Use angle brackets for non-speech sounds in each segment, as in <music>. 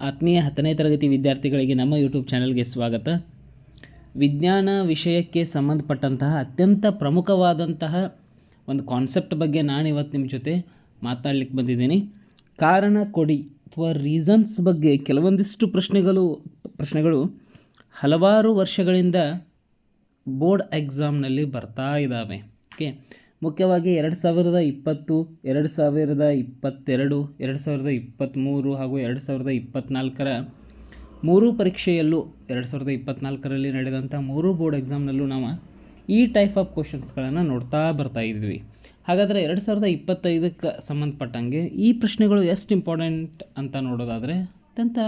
ಆತ್ಮೀಯ ಹತ್ತನೇ ತರಗತಿ ವಿದ್ಯಾರ್ಥಿಗಳಿಗೆ ನಮ್ಮ ಯೂಟ್ಯೂಬ್ ಚಾನಲ್ಗೆ ಸ್ವಾಗತ. ವಿಜ್ಞಾನ ವಿಷಯಕ್ಕೆ ಸಂಬಂಧಪಟ್ಟಂತಹ ಅತ್ಯಂತ ಪ್ರಮುಖವಾದಂತಹ ಒಂದು ಕಾನ್ಸೆಪ್ಟ್ ಬಗ್ಗೆ ನಾನು ಇವತ್ತು ನಿಮ್ಮ ಜೊತೆ ಮಾತಾಡ್ಲಿಕ್ಕೆ ಬಂದಿದ್ದೀನಿ. ಕಾರಣ ಕೊಡಿ ಅಥವಾ ರೀಸನ್ಸ್ ಬಗ್ಗೆ ಕೆಲವೊಂದಿಷ್ಟು ಪ್ರಶ್ನೆಗಳು ಪ್ರಶ್ನೆಗಳು ಹಲವಾರು ವರ್ಷಗಳಿಂದ ಬೋರ್ಡ್ ಎಕ್ಸಾಮ್ನಲ್ಲಿ ಬರ್ತಾ ಇದ್ದಾವೆ ಓಕೆ? ಮುಖ್ಯವಾಗಿ ಎರಡು ಸಾವಿರದ ಇಪ್ಪತ್ತು, ಎರಡು ಸಾವಿರದ ಇಪ್ಪತ್ತೆರಡು, ಎರಡು ಸಾವಿರದ ಇಪ್ಪತ್ತ್ಮೂರು ಹಾಗೂ ಎರಡು ಸಾವಿರದ ಇಪ್ಪತ್ತ್ನಾಲ್ಕರ ಮೂರು ಪರೀಕ್ಷೆಯಲ್ಲೂ ಎರಡು ಸಾವಿರದ ಇಪ್ಪತ್ತ್ನಾಲ್ಕರಲ್ಲಿ ನಡೆದಂಥ ಮೂರು ಬೋರ್ಡ್ ಎಕ್ಸಾಮ್ನಲ್ಲೂ ನಾವು ಈ ಟೈಪ್ ಆಫ್ ಕ್ವಶನ್ಸ್ಗಳನ್ನು ನೋಡ್ತಾ ಬರ್ತಾ ಇದ್ವಿ. ಹಾಗಾದರೆ ಎರಡು ಸಾವಿರದ ಇಪ್ಪತ್ತೈದಕ್ಕೆ ಸಂಬಂಧಪಟ್ಟಂಗೆ ಈ ಪ್ರಶ್ನೆಗಳು ಎಷ್ಟು ಇಂಪಾರ್ಟೆಂಟ್ ಅಂತ ನೋಡೋದಾದರೆ ಅತ್ಯಂತ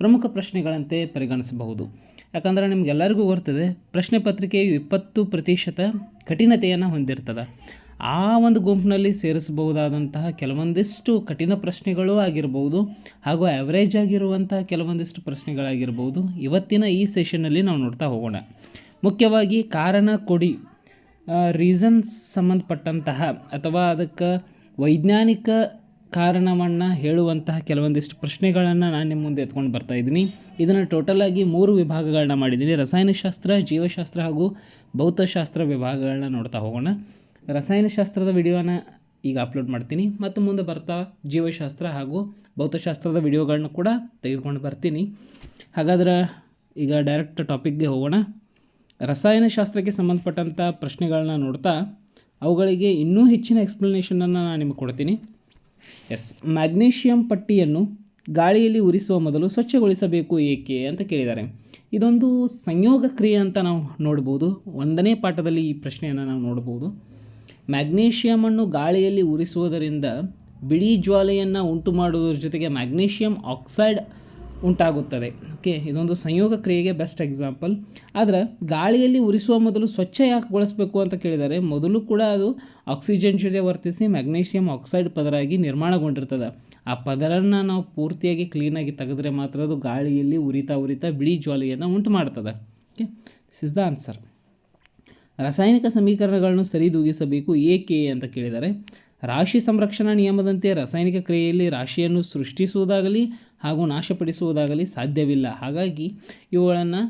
ಪ್ರಮುಖ ಪ್ರಶ್ನೆಗಳಂತೆ ಪರಿಗಣಿಸಬಹುದು. ಯಾಕಂದರೆ ನಿಮಗೆಲ್ಲರಿಗೂ ಗೊತ್ತಿದೆ, ಪ್ರಶ್ನೆ ಪತ್ರಿಕೆಯು ಇಪ್ಪತ್ತು ಪ್ರತಿಶತ ಕಠಿಣತೆಯನ್ನು ಹೊಂದಿರ್ತದೆ. ಆ ಒಂದು ಗುಂಪಿನಲ್ಲಿ ಸೇರಿಸಬಹುದಾದಂತಹ ಕೆಲವೊಂದಿಷ್ಟು ಕಠಿಣ ಪ್ರಶ್ನೆಗಳು ಆಗಿರ್ಬೋದು, ಹಾಗೂ ಆ್ಯಾವ್ರೇಜ್ ಆಗಿರುವಂತಹ ಕೆಲವೊಂದಿಷ್ಟು ಪ್ರಶ್ನೆಗಳಾಗಿರ್ಬೋದು, ಇವತ್ತಿನ ಈ ಸೆಷನ್ನಲ್ಲಿ ನಾವು ನೋಡ್ತಾ ಹೋಗೋಣ. ಮುಖ್ಯವಾಗಿ ಕಾರಣ ಕೊಡಿ ರೀಸನ್ಸ್ ಸಂಬಂಧಪಟ್ಟಂತಹ ಅಥವಾ ಅದಕ್ಕೆ ವೈಜ್ಞಾನಿಕ ಕಾರಣವನ್ನು ಹೇಳುವಂತಹ ಕೆಲವೊಂದಿಷ್ಟು ಪ್ರಶ್ನೆಗಳನ್ನು ನಾನು ನಿಮ್ಮ ಮುಂದೆ ಎತ್ಕೊಂಡು ಬರ್ತಾ ಇದ್ದೀನಿ. ಇದನ್ನು ಟೋಟಲಾಗಿ ಮೂರು ವಿಭಾಗಗಳನ್ನ ಮಾಡಿದ್ದೀನಿ. ರಸಾಯನಶಾಸ್ತ್ರ, ಜೀವಶಾಸ್ತ್ರ ಹಾಗೂ ಭೌತಶಾಸ್ತ್ರ ವಿಭಾಗಗಳನ್ನ ನೋಡ್ತಾ ಹೋಗೋಣ. ರಸಾಯನಶಾಸ್ತ್ರದ ವಿಡಿಯೋನ ಈಗ ಅಪ್ಲೋಡ್ ಮಾಡ್ತೀನಿ. ಮತ್ತು ಮುಂದೆ ಬರ್ತಾ ಜೀವಶಾಸ್ತ್ರ ಹಾಗೂ ಭೌತಶಾಸ್ತ್ರದ ವಿಡಿಯೋಗಳನ್ನ ಕೂಡ ತೆಗೆದುಕೊಂಡು ಬರ್ತೀನಿ. ಹಾಗಾದ್ರೆ ಈಗ ಡೈರೆಕ್ಟ್ ಟಾಪಿಕ್ಗೆ ಹೋಗೋಣ. ರಸಾಯನಶಾಸ್ತ್ರಕ್ಕೆ ಸಂಬಂಧಪಟ್ಟಂಥ ಪ್ರಶ್ನೆಗಳನ್ನ ನೋಡ್ತಾ, ಅವುಗಳಿಗೆ ಇನ್ನೂ ಹೆಚ್ಚಿನ ಎಕ್ಸ್ಪ್ಲನೇಷನನ್ನು ನಾನು ನಿಮಗೆ ಕೊಡ್ತೀನಿ. ಎಸ್ ಮ್ಯಾಗ್ನೇಷಿಯಂ ಪಟ್ಟಿಯನ್ನು ಗಾಳಿಯಲ್ಲಿ ಉರಿಸುವ ಮೊದಲು ಸ್ವಚ್ಛಗೊಳಿಸಬೇಕು ಏಕೆ ಅಂತ ಕೇಳಿದ್ದಾರೆ. ಇದೊಂದು ಸಂಯೋಗ ಕ್ರಿಯೆ ಅಂತ ನಾವು ನೋಡ್ಬೋದು. ಒಂದನೇ ಪಾಠದಲ್ಲಿ ಈ ಪ್ರಶ್ನೆಯನ್ನು ನಾವು ನೋಡ್ಬೋದು. ಮ್ಯಾಗ್ನೇಷಿಯಮನ್ನು ಗಾಳಿಯಲ್ಲಿ ಉರಿಸುವುದರಿಂದ ಬಿಳಿ ಜ್ವಾಲೆಯನ್ನು ಉಂಟು ಮಾಡುವುದರ ಜೊತೆಗೆ ಮ್ಯಾಗ್ನೇಷಿಯಂ ಆಕ್ಸೈಡ್ ಉಂಟಾಗುತ್ತದೆ. ಓಕೆ ಇದೊಂದು ಸಂಯೋಗ ಕ್ರಿಯೆಗೆ ಬೆಸ್ಟ್ ಎಕ್ಸಾಂಪಲ್ ಆದರೆ ಗಾಳಿಯಲ್ಲಿ ಉರಿಸುವ ಮೊದಲು ಸ್ವಚ್ಛ ಯಾಕೆ ಬಳಸಬೇಕು ಅಂತ ಕೇಳಿದರೆ, ಮೊದಲು ಕೂಡ ಅದು ಆಕ್ಸಿಜನ್ ಜೊತೆ ವರ್ತಿಸಿ ಮ್ಯಾಗ್ನೇಷಿಯಂ ಆಕ್ಸೈಡ್ ಪದರಾಗಿ ನಿರ್ಮಾಣಗೊಂಡಿರ್ತದೆ. ಆ ಪದರನ್ನು ನಾವು ಪೂರ್ತಿಯಾಗಿ ಕ್ಲೀನಾಗಿ ತೆಗೆದ್ರೆ ಮಾತ್ರ ಅದು ಗಾಳಿಯಲ್ಲಿ ಉರಿತಾ ಉರಿತಾ ಬಿಳಿ ಜ್ವಾಲೆಯನ್ನು ಉಂಟು ಮಾಡ್ತದೆ. Okay this is the answer ರಾಸಾಯನಿಕ ಸಮೀಕರಣಗಳನ್ನು ಸರಿದೂಗಿಸಬೇಕು ಏಕೆ ಅಂತ ಕೇಳಿದರೆ, ರಾಶಿ ಸಂರಕ್ಷಣಾ ನಿಯಮದಂತೆ ರಾಸಾಯನಿಕ ಕ್ರಿಯೆಯಲ್ಲಿ ರಾಶಿಯನ್ನು ಸೃಷ್ಟಿಸುವುದಾಗಲಿ ಹಾಗೂ ನಾಶಪಡಿಸುವುದಾಗಲಿ ಸಾಧ್ಯವಿಲ್ಲ. ಹಾಗಾಗಿ ಇವುಗಳನ್ನು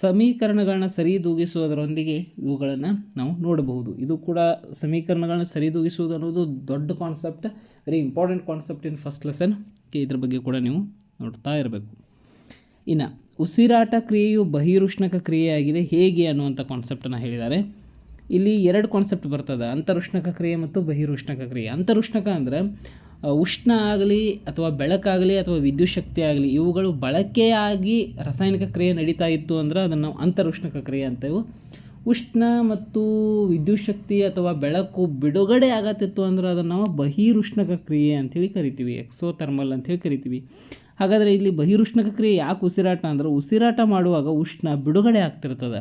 ಸಮೀಕರಣಗಳನ್ನ ಸರಿದೂಗಿಸುವುದರೊಂದಿಗೆ ಇವುಗಳನ್ನು ನಾವು ನೋಡಬಹುದು. ಇದು ಕೂಡ ಸಮೀಕರಣಗಳನ್ನ ಸರಿದೂಗಿಸುವುದು ಅನ್ನೋದು ದೊಡ್ಡ concept very important concept in first lesson ಇದ್ರ ಬಗ್ಗೆ ಕೂಡ ನೀವು ನೋಡ್ತಾ ಇರಬೇಕು. ಇನ್ನು, ಉಸಿರಾಟ ಕ್ರಿಯೆಯು ಬಹಿರುಷ್ಣಕ ಕ್ರಿಯೆಯಾಗಿದೆ. ಹೇಗೆ ಅನ್ನುವಂಥ ಕಾನ್ಸೆಪ್ಟನ್ನು ಹೇಳಿದ್ದಾರೆ. ಇಲ್ಲಿ ಎರಡು ಕಾನ್ಸೆಪ್ಟ್ ಬರ್ತದೆ. ಅಂತರುಷ್ಣಕ ಕ್ರಿಯೆ ಮತ್ತು ಬಹಿರುಷ್ಣಕ ಕ್ರಿಯೆ. ಅಂತರುಷ್ಣಕ ಅಂದರೆ ಉಷ್ಣ ಆಗಲಿ ಅಥವಾ ಬೆಳಕಾಗಲಿ ಅಥವಾ ವಿದ್ಯುತ್ ಶಕ್ತಿ ಆಗಲಿ ಇವುಗಳು ಬಳಕೆಯಾಗಿ ರಾಸಾಯನಿಕ ಕ್ರಿಯೆ ನಡೀತಾ ಇತ್ತು ಅಂದ್ರೆ ಅದನ್ನು ನಾವು ಅಂತರುಷ್ಣಕ ಕ್ರಿಯೆ ಅಂತೇವೆ. ಉಷ್ಣ ಮತ್ತು ವಿದ್ಯುತ್ ಶಕ್ತಿ ಅಥವಾ ಬೆಳಕು ಬಿಡುಗಡೆ ಆಗತ್ತಿತ್ತು ಅಂದ್ರೆ ಅದನ್ನು ನಾವು ಬಹಿರುಷ್ಣಕ ಕ್ರಿಯೆ ಅಂಥೇಳಿ ಕರಿತೀವಿ ಎಕ್ಸೋ ಥರ್ಮಲ್ ಅಂಥೇಳಿ ಕರಿತೀವಿ. ಹಾಗಾದರೆ ಇಲ್ಲಿ ಬಹಿರುಷ್ಣಕ ಕ್ರಿಯೆ ಯಾಕೆ ಉಸಿರಾಟ ಅಂದ್ರೆ ಉಸಿರಾಟ ಮಾಡುವಾಗ ಉಷ್ಣ ಬಿಡುಗಡೆ ಆಗ್ತಿರ್ತದೆ.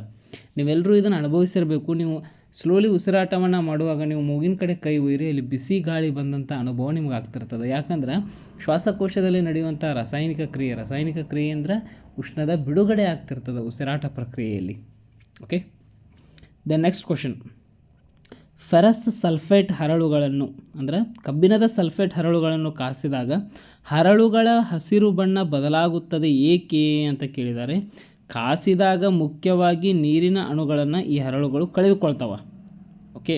ನೀವೆಲ್ಲರೂ ಇದನ್ನು ಅನುಭವಿಸಿರಬೇಕು, ನೀವು ಸ್ಲೋಲಿ ಉಸಿರಾಟವನ್ನು ಮಾಡುವಾಗ ನೀವು ಮೂಗಿನ ಕಡೆ ಕೈ ಒಯ್ಯಿರಿ ಅಲ್ಲಿ ಬಿಸಿ ಗಾಳಿ ಬಂದಂಥ ಅನುಭವ ನಿಮ್ಗೆ ಆಗ್ತಿರ್ತದೆ. ಯಾಕಂದ್ರೆ ಶ್ವಾಸಕೋಶದಲ್ಲಿ ನಡೆಯುವಂಥ ರಾಸಾಯನಿಕ ಕ್ರಿಯೆ ರಾಸಾಯನಿಕ ಕ್ರಿಯೆ ಅಂದರೆ ಉಷ್ಣದ ಬಿಡುಗಡೆ ಆಗ್ತಿರ್ತದೆ ಉಸಿರಾಟ ಪ್ರಕ್ರಿಯೆಯಲ್ಲಿ. Okay the next question ferrous sulphate ಹರಳುಗಳನ್ನು, ಅಂದರೆ ಕಬ್ಬಿಣದ ಸಲ್ಫೇಟ್ ಹರಳುಗಳನ್ನು ಕಾಸಿದಾಗ ಹರಳುಗಳ ಹಸಿರು ಬಣ್ಣ ಬದಲಾಗುತ್ತದೆ ಏಕೆ ಅಂತ ಕೇಳಿದ್ದಾರೆ. ಕಾಸಿದಾಗ ಮುಖ್ಯವಾಗಿ ನೀರಿನ ಅಣುಗಳನ್ನು ಈ ಹರಳುಗಳು ಕಳೆದುಕೊಳ್ತವೆ. ಓಕೆ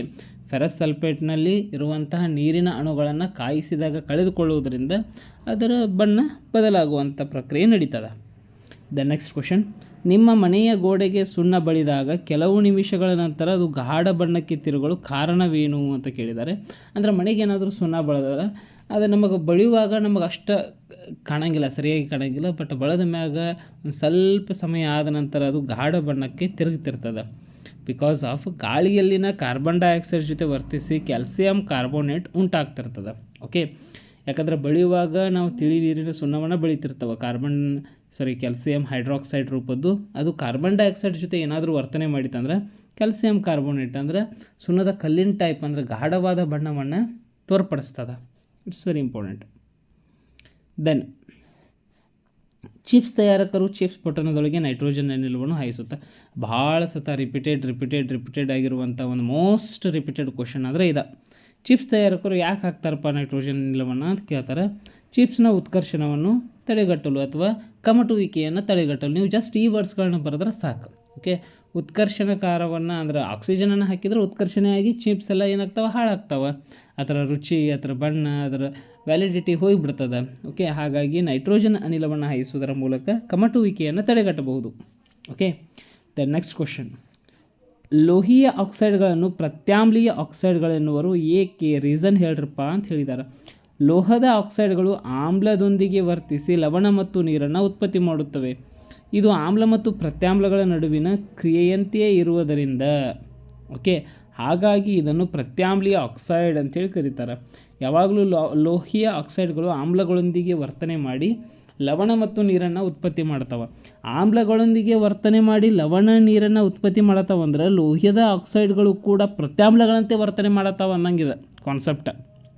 ಫೆರಸ್ ಸಲ್ಫೇಟ್ನಲ್ಲಿ ಇರುವಂತಹ ನೀರಿನ ಅಣುಗಳನ್ನು ಕಾಯಿಸಿದಾಗ ಕಳೆದುಕೊಳ್ಳುವುದರಿಂದ ಅದರ ಬಣ್ಣ ಬದಲಾಗುವಂಥ ಪ್ರಕ್ರಿಯೆ ನಡೀತದೆ. ದ ನೆಕ್ಸ್ಟ್ ಕ್ವಶನ್ ನಿಮ್ಮ ಮನೆಯ ಗೋಡೆಗೆ ಸುಣ್ಣ ಬಳಿದಾಗ ಕೆಲವು ನಿಮಿಷಗಳ ನಂತರ ಅದು ಗಾಢ ಬಣ್ಣಕ್ಕೆ ತಿರುಗಲು ಕಾರಣವೇನು ಅಂತ ಕೇಳಿದ್ದಾರೆ. ಅಂದರೆ ಮನೆಗೆ ಏನಾದರೂ ಸುಣ್ಣ ಬಳದ್ರೆ ಅದು ನಮಗೆ ಬಳಿಯುವಾಗ ನಮಗೆ ಅಷ್ಟು ಕಾಣಂಗಿಲ್ಲ, ಸರಿಯಾಗಿ ಕಾಣಂಗಿಲ್ಲ ಬಟ್ ಬಳದ ಮ್ಯಾಗ ಒಂದು ಸ್ವಲ್ಪ ಸಮಯ ಆದ ನಂತರ ಅದು ಗಾಢ ಬಣ್ಣಕ್ಕೆ ತಿರುಗ್ತಿರ್ತದೆ. ಬಿಕಾಸ್ ಆಫ್ ಗಾಳಿಯಲ್ಲಿನ ಕಾರ್ಬನ್ ಡೈಆಕ್ಸೈಡ್ ಜೊತೆ ವರ್ತಿಸಿ ಕ್ಯಾಲ್ಸಿಯಂ ಕಾರ್ಬೋನೇಟ್ ಉಂಟಾಗ್ತಿರ್ತದೆ. ಓಕೆ ಯಾಕಂದರೆ ಬಳಿಯುವಾಗ ನಾವು ತಿಳಿ ನೀರಿನ ಸುಣ್ಣವನ್ನು ಬೆಳೀತಿರ್ತವೆ. ಕಾರ್ಬನ್ ಸಾರಿ ಕ್ಯಾಲ್ಸಿಯಂ ಹೈಡ್ರಾಕ್ಸೈಡ್ ರೂಪದ್ದು. ಅದು ಕಾರ್ಬನ್ ಡೈಆಕ್ಸೈಡ್ ಜೊತೆ ಏನಾದರೂ ವರ್ತನೆ ಮಾಡಿತಂದ್ರೆ ಕ್ಯಾಲ್ಸಿಯಂ ಕಾರ್ಬೋನೇಟ್ ಅಂದರೆ ಸುಣ್ಣದ ಕಲ್ಲಿನ ಟೈಪ್ ಅಂದರೆ ಗಾಢವಾದ ಬಣ್ಣವನ್ನು ತೋರ್ಪಡಿಸ್ತದೆ. It's very important then chips ತಯಾರಕರು ಚಿಪ್ಸ್ ಪೊಟ್ಟಣದೊಳಗೆ ನೈಟ್ರೋಜನ್ ಅನಿಲವನ್ನು ಹಾಯಿಸುತ್ತಾ ಭಾಳ ಸತ ರಿಪೀಟೆಡ್ ರಿಪೀಟೆಡ್ ರಿಪೀಟೆಡ್ ಆಗಿರುವಂಥ ಒಂದು ಮೋಸ್ಟ್ ರಿಪೀಟೆಡ್ ಕ್ವಶನ್ ಆದರೆ ಇದೆ. ಚಿಪ್ಸ್ ತಯಾರಕರು ಯಾಕೆ ಹಾಕ್ತಾರಪ್ಪ ನೈಟ್ರೋಜನ್ ಅನಿಲವನ್ನು ಅಂತ ಕೇಳ್ತಾರೆ. ಚಿಪ್ಸ್ನ ಉತ್ಕರ್ಷಣವನ್ನು ತಡೆಗಟ್ಟಲು ಅಥವಾ ಕಮಟುವಿಕೆಯನ್ನು ತಡೆಗಟ್ಟಲು ನೀವು ಜಸ್ಟ್ ಈ ವರ್ಡ್ಸ್ಗಳನ್ನ ಬರೆದ್ರೆ ಸಾಕು ಓಕೆ ಉತ್ಕರ್ಷಣಕಾರವನ್ನು ಅಂದ್ರೆ ಆಕ್ಸಿಜನನ್ನು ಹಾಕಿದರೆ ಉತ್ಕರ್ಷಣೆ ಆಗಿ ಚಿಪ್ಸ್ ಎಲ್ಲ ಏನಾಗ್ತವೆ, ಹಾಳಾಗ್ತವೆ. ಅದರ ರುಚಿ ಅದರ ಬಣ್ಣ ಅದರ ವ್ಯಾಲಿಡಿಟಿ ಹೋಗಿಬಿಡ್ತದೆ. ಓಕೆ ಹಾಗಾಗಿ ನೈಟ್ರೋಜನ್ ಅನಿಲವನ್ನು ಹಾಯಿಸುವುದರ ಮೂಲಕ ಕಮಟುವಿಕೆಯನ್ನು ತಡೆಗಟ್ಟಬಹುದು. ಓಕೆ ದ ನೆಕ್ಸ್ಟ್ ಕ್ವಶನ್ ಲೋಹೀಯ ಆಕ್ಸೈಡ್ಗಳನ್ನು ಪ್ರತ್ಯಾಮ್ಲೀಯ ಆಕ್ಸೈಡ್ಗಳೆನ್ನುವರು ಏಕೆ? ರೀಸನ್ ಹೇಳ್ರಪ್ಪ ಅಂತ ಹೇಳಿದ್ದಾರೆ ಲೋಹದ ಆಕ್ಸೈಡ್ಗಳು ಆಮ್ಲದೊಂದಿಗೆ ವರ್ತಿಸಿ ಲವಣ ಮತ್ತು ನೀರನ್ನು ಉತ್ಪತ್ತಿ ಮಾಡುತ್ತವೆ. ಇದು ಆಮ್ಲ ಮತ್ತು ಪ್ರತ್ಯಾಮ್ಲಗಳ ನಡುವಿನ ಕ್ರಿಯೆಯಂತೆಯೇ ಇರುವುದರಿಂದ, ಓಕೆ? ಹಾಗಾಗಿ ಇದನ್ನು ಪ್ರತ್ಯಾಮ್ಲೀಯ ಆಕ್ಸೈಡ್ ಅಂತೇಳಿ ಕರೀತಾರೆ. ಯಾವಾಗಲೂ ಲೋಹೀಯ ಆಕ್ಸೈಡ್ಗಳು ಆಮ್ಲಗಳೊಂದಿಗೆ ವರ್ತನೆ ಮಾಡಿ ಲವಣ ಮತ್ತು ನೀರನ್ನು ಉತ್ಪತ್ತಿ ಮಾಡ್ತಾವೆ. ಆಮ್ಲಗಳೊಂದಿಗೆ ವರ್ತನೆ ಮಾಡಿ ಲವಣ, ನೀರನ್ನು ಉತ್ಪತ್ತಿ ಮಾಡತ್ತಾವಂದ್ರೆ ಲೋಹ್ಯದ ಆಕ್ಸೈಡ್ಗಳು ಕೂಡ ಪ್ರತ್ಯಾಮ್ಲಗಳಂತೆ ವರ್ತನೆ ಮಾಡತ್ತಾವ ಅನ್ನಂಗಿದೆ ಕಾನ್ಸೆಪ್ಟ್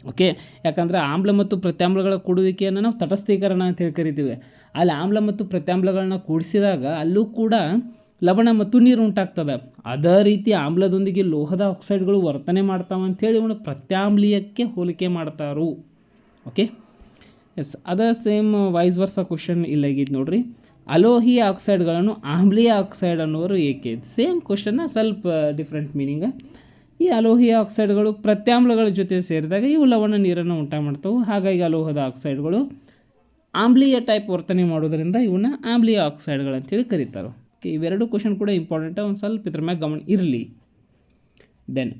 ಓಕೆ? ಯಾಕಂದರೆ ಆಮ್ಲ ಮತ್ತು ಪ್ರತ್ಯಾಮ್ಲಗಳ ಕೂಡುವಿಕೆಯನ್ನು ನಾವು ತಟಸ್ಥೀಕರಣ ಅಂತ ಹೇಳಿ ಕರಿತೀವಿ. ಅಲ್ಲಿ ಆಮ್ಲ ಮತ್ತು ಪ್ರತ್ಯಾಮ್ಲಗಳನ್ನ ಕೂಡಿಸಿದಾಗ ಅಲ್ಲೂ ಕೂಡ ಲವಣ ಮತ್ತು ನೀರು ಉಂಟಾಗ್ತದೆ ಅದೇ ರೀತಿ ಆಮ್ಲದೊಂದಿಗೆ ಲೋಹದ ಆಕ್ಸೈಡ್ಗಳು ವರ್ತನೆ ಮಾಡ್ತಾವೆ ಅಂಥೇಳಿ ಇವನು ಪ್ರತ್ಯಾಮ್ಲೀಯಕ್ಕೆ ಹೋಲಿಕೆ ಮಾಡ್ತಾರು. ಓಕೆ ಎಸ್ ಅದ ಸೇಮ್ ವೈಸ್ ವರ್ಸ ಕ್ವಶನ್ ಇಲ್ಲಾಗಿದ್ದು ನೋಡ್ರಿ. ಅಲೋಹಿಯ ಆಕ್ಸೈಡ್ಗಳನ್ನು ಆಮ್ಲೀಯ ಆಕ್ಸೈಡ್ ಅನ್ನೋರು ಏಕೆ? ಸೇಮ್ ಕ್ವಶನ್ನ ಸ್ವಲ್ಪ ಡಿಫ್ರೆಂಟ್ ಮೀನಿಂಗ್ ಈ ಅಲೋಹಿಯ ಆಕ್ಸೈಡ್ಗಳು ಪ್ರತ್ಯಾಮ್ಲಗಳ ಜೊತೆ ಸೇರಿದಾಗ ಇವು ಲವಣ ನೀರನ್ನು ಉಂಟು ಮಾಡ್ತವೆ. ಹಾಗಾಗಿ ಅಲೋಹದ ಆಕ್ಸೈಡ್ಗಳು ಆಮ್ಲೀಯ ಟೈಪ್ ವರ್ತನೆ ಮಾಡೋದರಿಂದ ಇವನ್ನ ಆಮ್ಲೀಯ ಆಕ್ಸೈಡ್ಗಳು ಅಂತೇಳಿ ಕರೀತಾರೆ. ಓಕೆ ಇವೆರಡು ಕ್ವಶನ್ ಕೂಡ ಇಂಪಾರ್ಟೆಂಟ್ ಒಂದು ಸ್ವಲ್ಪ ಇದ್ರ ಮ್ಯಾಗ ಗಮನ ಇರಲಿ. ದೆನ್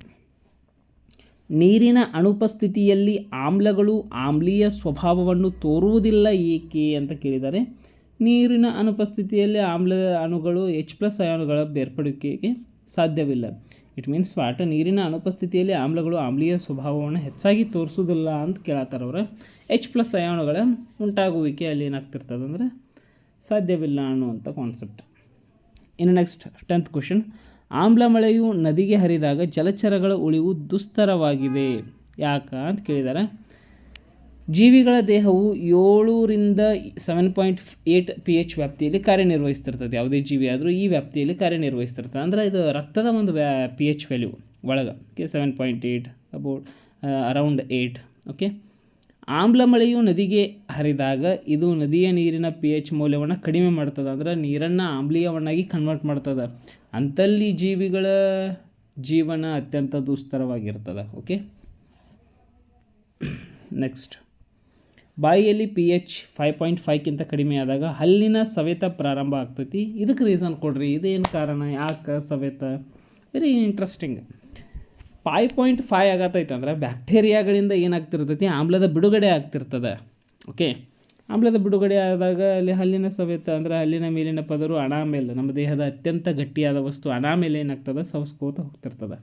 ನೀರಿನ ಅನುಪಸ್ಥಿತಿಯಲ್ಲಿ ಆಮ್ಲಗಳು ಆಮ್ಲೀಯ ಸ್ವಭಾವವನ್ನು ತೋರುವುದಿಲ್ಲ ಏಕೆ ಅಂತ ಕೇಳಿದ್ದಾರೆ ನೀರಿನ ಅನುಪಸ್ಥಿತಿಯಲ್ಲಿ ಆಮ್ಲ ಅಣುಗಳು ಎಚ್ ಪ್ಲಸ್ ಅಯಾನುಗಳ ಬೇರ್ಪಡಿಕೆಗೆ ಸಾಧ್ಯವಿಲ್ಲ. ಇಟ್ ಮೀನ್ಸ್ ವಾಟ್ ನೀರಿನ ಅನುಪಸ್ಥಿತಿಯಲ್ಲಿ ಆಮ್ಲಗಳು ಆಮ್ಲೀಯ ಸ್ವಭಾವವನ್ನು ಹೆಚ್ಚಾಗಿ ತೋರಿಸೋದಿಲ್ಲ ಅಂತ ಕೇಳಾತಾರೆ ಅವ್ರು. ಎಚ್ ಪ್ಲಸ್ ಅಯಾಣುಗಳ ಉಂಟಾಗುವಿಕೆ ಅಲ್ಲಿ ಏನಾಗ್ತಿರ್ತದೆ ಅಂದರೆ ಸಾಧ್ಯವಿಲ್ಲ ಅನ್ನುವಂಥ ಕಾನ್ಸೆಪ್ಟ್ ಇನ್ನು ನೆಕ್ಸ್ಟ್ ಟೆಂತ್ ಕ್ವಶನ್ ಆಮ್ಲ ಮಳೆಯು ನದಿಗೆ ಹರಿದಾಗ ಜಲಚರಗಳ ಉಳಿವು ದುಸ್ತರವಾಗಿದೆ. ಯಾಕ ಅಂತ ಕೇಳಿದ್ದಾರೆ ಜೀವಿಗಳ ದೇಹವು ಏಳರಿಂದ seven point eight P H ವ್ಯಾಪ್ತಿಯಲ್ಲಿ ಕಾರ್ಯನಿರ್ವಹಿಸ್ತಿರ್ತದೆ. ಯಾವುದೇ ಜೀವಿ ಆದರೂ ಈ ವ್ಯಾಪ್ತಿಯಲ್ಲಿ ಕಾರ್ಯನಿರ್ವಹಿಸ್ತಿರ್ತದೆ. ಅಂದರೆ ಇದು ರಕ್ತದ ಒಂದು ವ್ಯಾ ಪಿ ಎಚ್ ವ್ಯಾಲ್ಯೂ ಒಳಗೆ. Okay seven point eight about around eight okay ಆಮ್ಲ ಮಳೆಯು ನದಿಗೆ ಹರಿದಾಗ ಇದು ನದಿಯ ನೀರಿನ ಪಿ ಎಚ್ ಮೌಲ್ಯವನ್ನು ಕಡಿಮೆ ಮಾಡ್ತದೆ, ಅಂದ್ರೆ ನೀರನ್ನು ಆಮ್ಲೀಯವನ್ನಾಗಿ ಕನ್ವರ್ಟ್ ಮಾಡ್ತದೆ. ಅಂಥಲ್ಲಿ ಜೀವಿಗಳ ಜೀವನ ಅತ್ಯಂತ ದುಸ್ತರವಾಗಿರ್ತದೆ ಓಕೆ ನೆಕ್ಸ್ಟ್ ಬಾಯಿಯಲ್ಲಿ ಪಿ ಎಚ್ ಫೈವ್ ಪಾಯಿಂಟ್ ಫೈವ್ಕ್ಕಿಂತ ಕಡಿಮೆ ಆದಾಗ ಹಲ್ಲಿನ ಸವೆತ ಪ್ರಾರಂಭ ಆಗ್ತೈತಿ. ಇದಕ್ಕೆ ರೀಸನ್ ಕೊಡ್ರಿ, ಇದೇನು ಕಾರಣ, ಯಾಕೆ ಸವೆತ? ವೆರಿ ಇಂಟ್ರೆಸ್ಟಿಂಗ್ ಫೈವ್ ಪಾಯಿಂಟ್ ಆಗತ್ತೈತೆ ಅಂದ್ರೆ ಬ್ಯಾಕ್ಟೀರಿಯಾಗಳಿಂದ ಏನಾಗ್ತಿರ್ತೈತಿ? ಆಮ್ಲದ ಬಿಡುಗಡೆ ಆಗ್ತಿರ್ತದೆ. ಓಕೆ ಆಮ್ಲದ ಬಿಡುಗಡೆ ಆದಾಗ ಅಲ್ಲಿ ಹಲ್ಲಿನ ಸವೆತ ಅಂದರೆ ಹಲ್ಲಿನ ಮೇಲಿನ ಪದರು ಅಣಾಮೇಲ್, ನಮ್ಮ ದೇಹದ ಅತ್ಯಂತ ಗಟ್ಟಿಯಾದ ವಸ್ತು ಅಣಾಮೇಲೆ ಏನಾಗ್ತದೆ? ಸವಸ್ಕೋತ ಹೋಗ್ತಿರ್ತದೆ.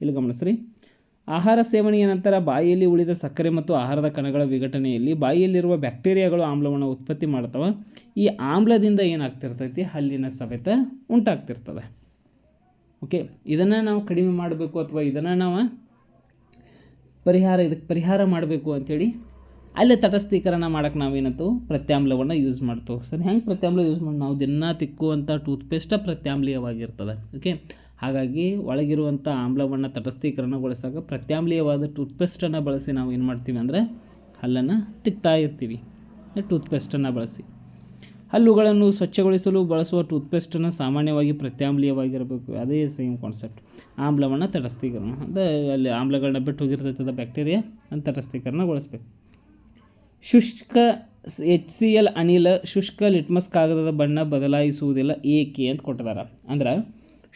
ಇಲ್ಲಿ ಗಮನಿಸ್ರಿ. ಆಹಾರ ಸೇವನೆಯ ನಂತರ ಬಾಯಿಯಲ್ಲಿ ಉಳಿದ ಸಕ್ಕರೆ ಮತ್ತು ಆಹಾರದ ಕಣಗಳ ವಿಘಟನೆಯಲ್ಲಿ ಬಾಯಿಯಲ್ಲಿರುವ ಬ್ಯಾಕ್ಟೀರಿಯಾಗಳು ಆಮ್ಲವನ್ನು ಉತ್ಪತ್ತಿ ಮಾಡ್ತವೆ. ಈ ಆಮ್ಲದಿಂದ ಏನಾಗ್ತಿರ್ತೈತಿ? ಹಲ್ಲಿನ ಸವೆತ ಉಂಟಾಗ್ತಿರ್ತದೆ. ಓಕೆ? ಇದನ್ನು ನಾವು ಕಡಿಮೆ ಮಾಡಬೇಕು ಅಥವಾ ಇದನ್ನು ನಾವು ಪರಿಹಾರ, ಇದಕ್ಕೆ ಪರಿಹಾರ ಮಾಡಬೇಕು ಅಂಥೇಳಿ ಅಲ್ಲಿ ತಟಸ್ಥೀಕರಣ ಮಾಡೋಕೆ ನಾವೇನಂತು ಪ್ರತ್ಯಾಮ್ಲವನ್ನು ಯೂಸ್ ಮಾಡ್ತೇವೆ ಸರಿ, ಹೆಂಗೆ ಪ್ರತ್ಯಾಮ್ಲ ಯೂಸ್ ಮಾಡಿ? ನಾವು ದಿನ ತಿಕ್ಕುವಂಥ ಟೂತ್ಪೇಸ್ಟ ಪ್ರತ್ಯಾಮ್ಲೀಯವಾಗಿರ್ತದೆ. ಓಕೆ? ಹಾಗಾಗಿ ಒಳಗಿರುವಂಥ ಆಮ್ಲವನ್ನು ತಟಸ್ಥೀಕರಣಗೊಳಿಸಿದಾಗ ಪ್ರತ್ಯಾಮ್ಲೀಯವಾದ ಟೂತ್ಪೇಸ್ಟನ್ನು ಬಳಸಿ ನಾವು ಏನು ಮಾಡ್ತೀವಿ ಅಂದರೆ ಹಲ್ಲನ್ನು ತಿಕ್ತಾ ಇರ್ತೀವಿ. ಟೂತ್ಪೇಸ್ಟನ್ನು ಬಳಸಿ. ಹಲ್ಲುಗಳನ್ನು ಸ್ವಚ್ಛಗೊಳಿಸಲು ಬಳಸುವ ಟೂತ್ಪೇಸ್ಟನ್ನು ಸಾಮಾನ್ಯವಾಗಿ ಪ್ರತ್ಯಾಮ್ಲೀಯವಾಗಿರಬೇಕು. ಅದೇ ಸೇಮ್ ಕಾನ್ಸೆಪ್ಟ್ ಆಮ್ಲವನ್ನು ತಟಸ್ಥೀಕರಣ. ಅಂದರೆ ಅಲ್ಲಿ ಆಮ್ಲಗಳನ್ನ ಬಿಟ್ಟು ಹೋಗಿರ್ತೈತದ ಬ್ಯಾಕ್ಟೀರಿಯಾ ಅಂತ ತಟಸ್ಥೀಕರಣಗೊಳಿಸ್ಬೇಕು ಶುಷ್ಕ ಎಚ್ ಸಿ ಎಲ್ ಅನಿಲ ಶುಷ್ಕ ಲಿಟ್ಮಸ್ ಕಾಗದದ ಬಣ್ಣ ಬದಲಾಯಿಸುವುದಿಲ್ಲ ಏಕೆ ಅಂತ ಕೊಟ್ಟಿದ್ದಾರೆ ಅಂದ್ರೆ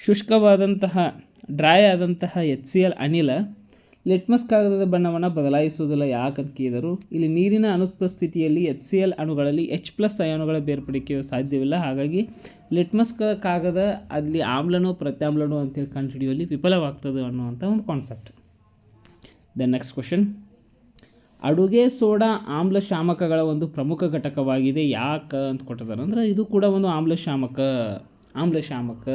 ಶುಷ್ಕವಾದಂತಹ ಡ್ರೈ ಆದಂತಹ ಎಚ್ ಸಿ ಎಲ್ ಅನಿಲ ಲಿಟ್ಮಸ್ ಕಾಗದದ ಬಣ್ಣವನ್ನು ಬದಲಾಯಿಸುವುದಿಲ್ಲ. ಯಾಕಂತ ಕೇಳಿದರು, ಇಲ್ಲಿ ನೀರಿನ ಅನುಪಸ್ಥಿತಿಯಲ್ಲಿ ಎಚ್ ಸಿ ಎಲ್ ಅಣುಗಳಲ್ಲಿ ಎಚ್ ಪ್ಲಸ್ ಅಯಾನುಗಳ ಬೇರ್ಪಡಿಕೆಯು ಸಾಧ್ಯವಿಲ್ಲ. ಹಾಗಾಗಿ, ಲಿಟ್ಮಸ್ ಕಾಗದ ಅಲ್ಲಿ ಆಮ್ಲನೋ ಪ್ರತ್ಯಾಮ್ಲನೋ ಅಂತೇಳಿ ಕಂಡುಹಿಡಿಯುವಲ್ಲಿ ವಿಫಲವಾಗ್ತದೆ ಅನ್ನುವಂಥ ಒಂದು ಕಾನ್ಸೆಪ್ಟ್ ದೆನ್ ನೆಕ್ಸ್ಟ್ ಕ್ವಶನ್ ಅಡುಗೆ ಸೋಡಾ ಆಮ್ಲ ಶಾಮಕಗಳ ಒಂದು ಪ್ರಮುಖ ಘಟಕವಾಗಿದೆ. ಯಾಕೆ ಅಂತ ಕೊಟ್ಟಿದ್ದಾರೆ. ಅಂದರೆ ಇದು ಕೂಡ ಒಂದು ಆಮ್ಲಶಾಮಕ ಆಮ್ಲಶಾಮಕ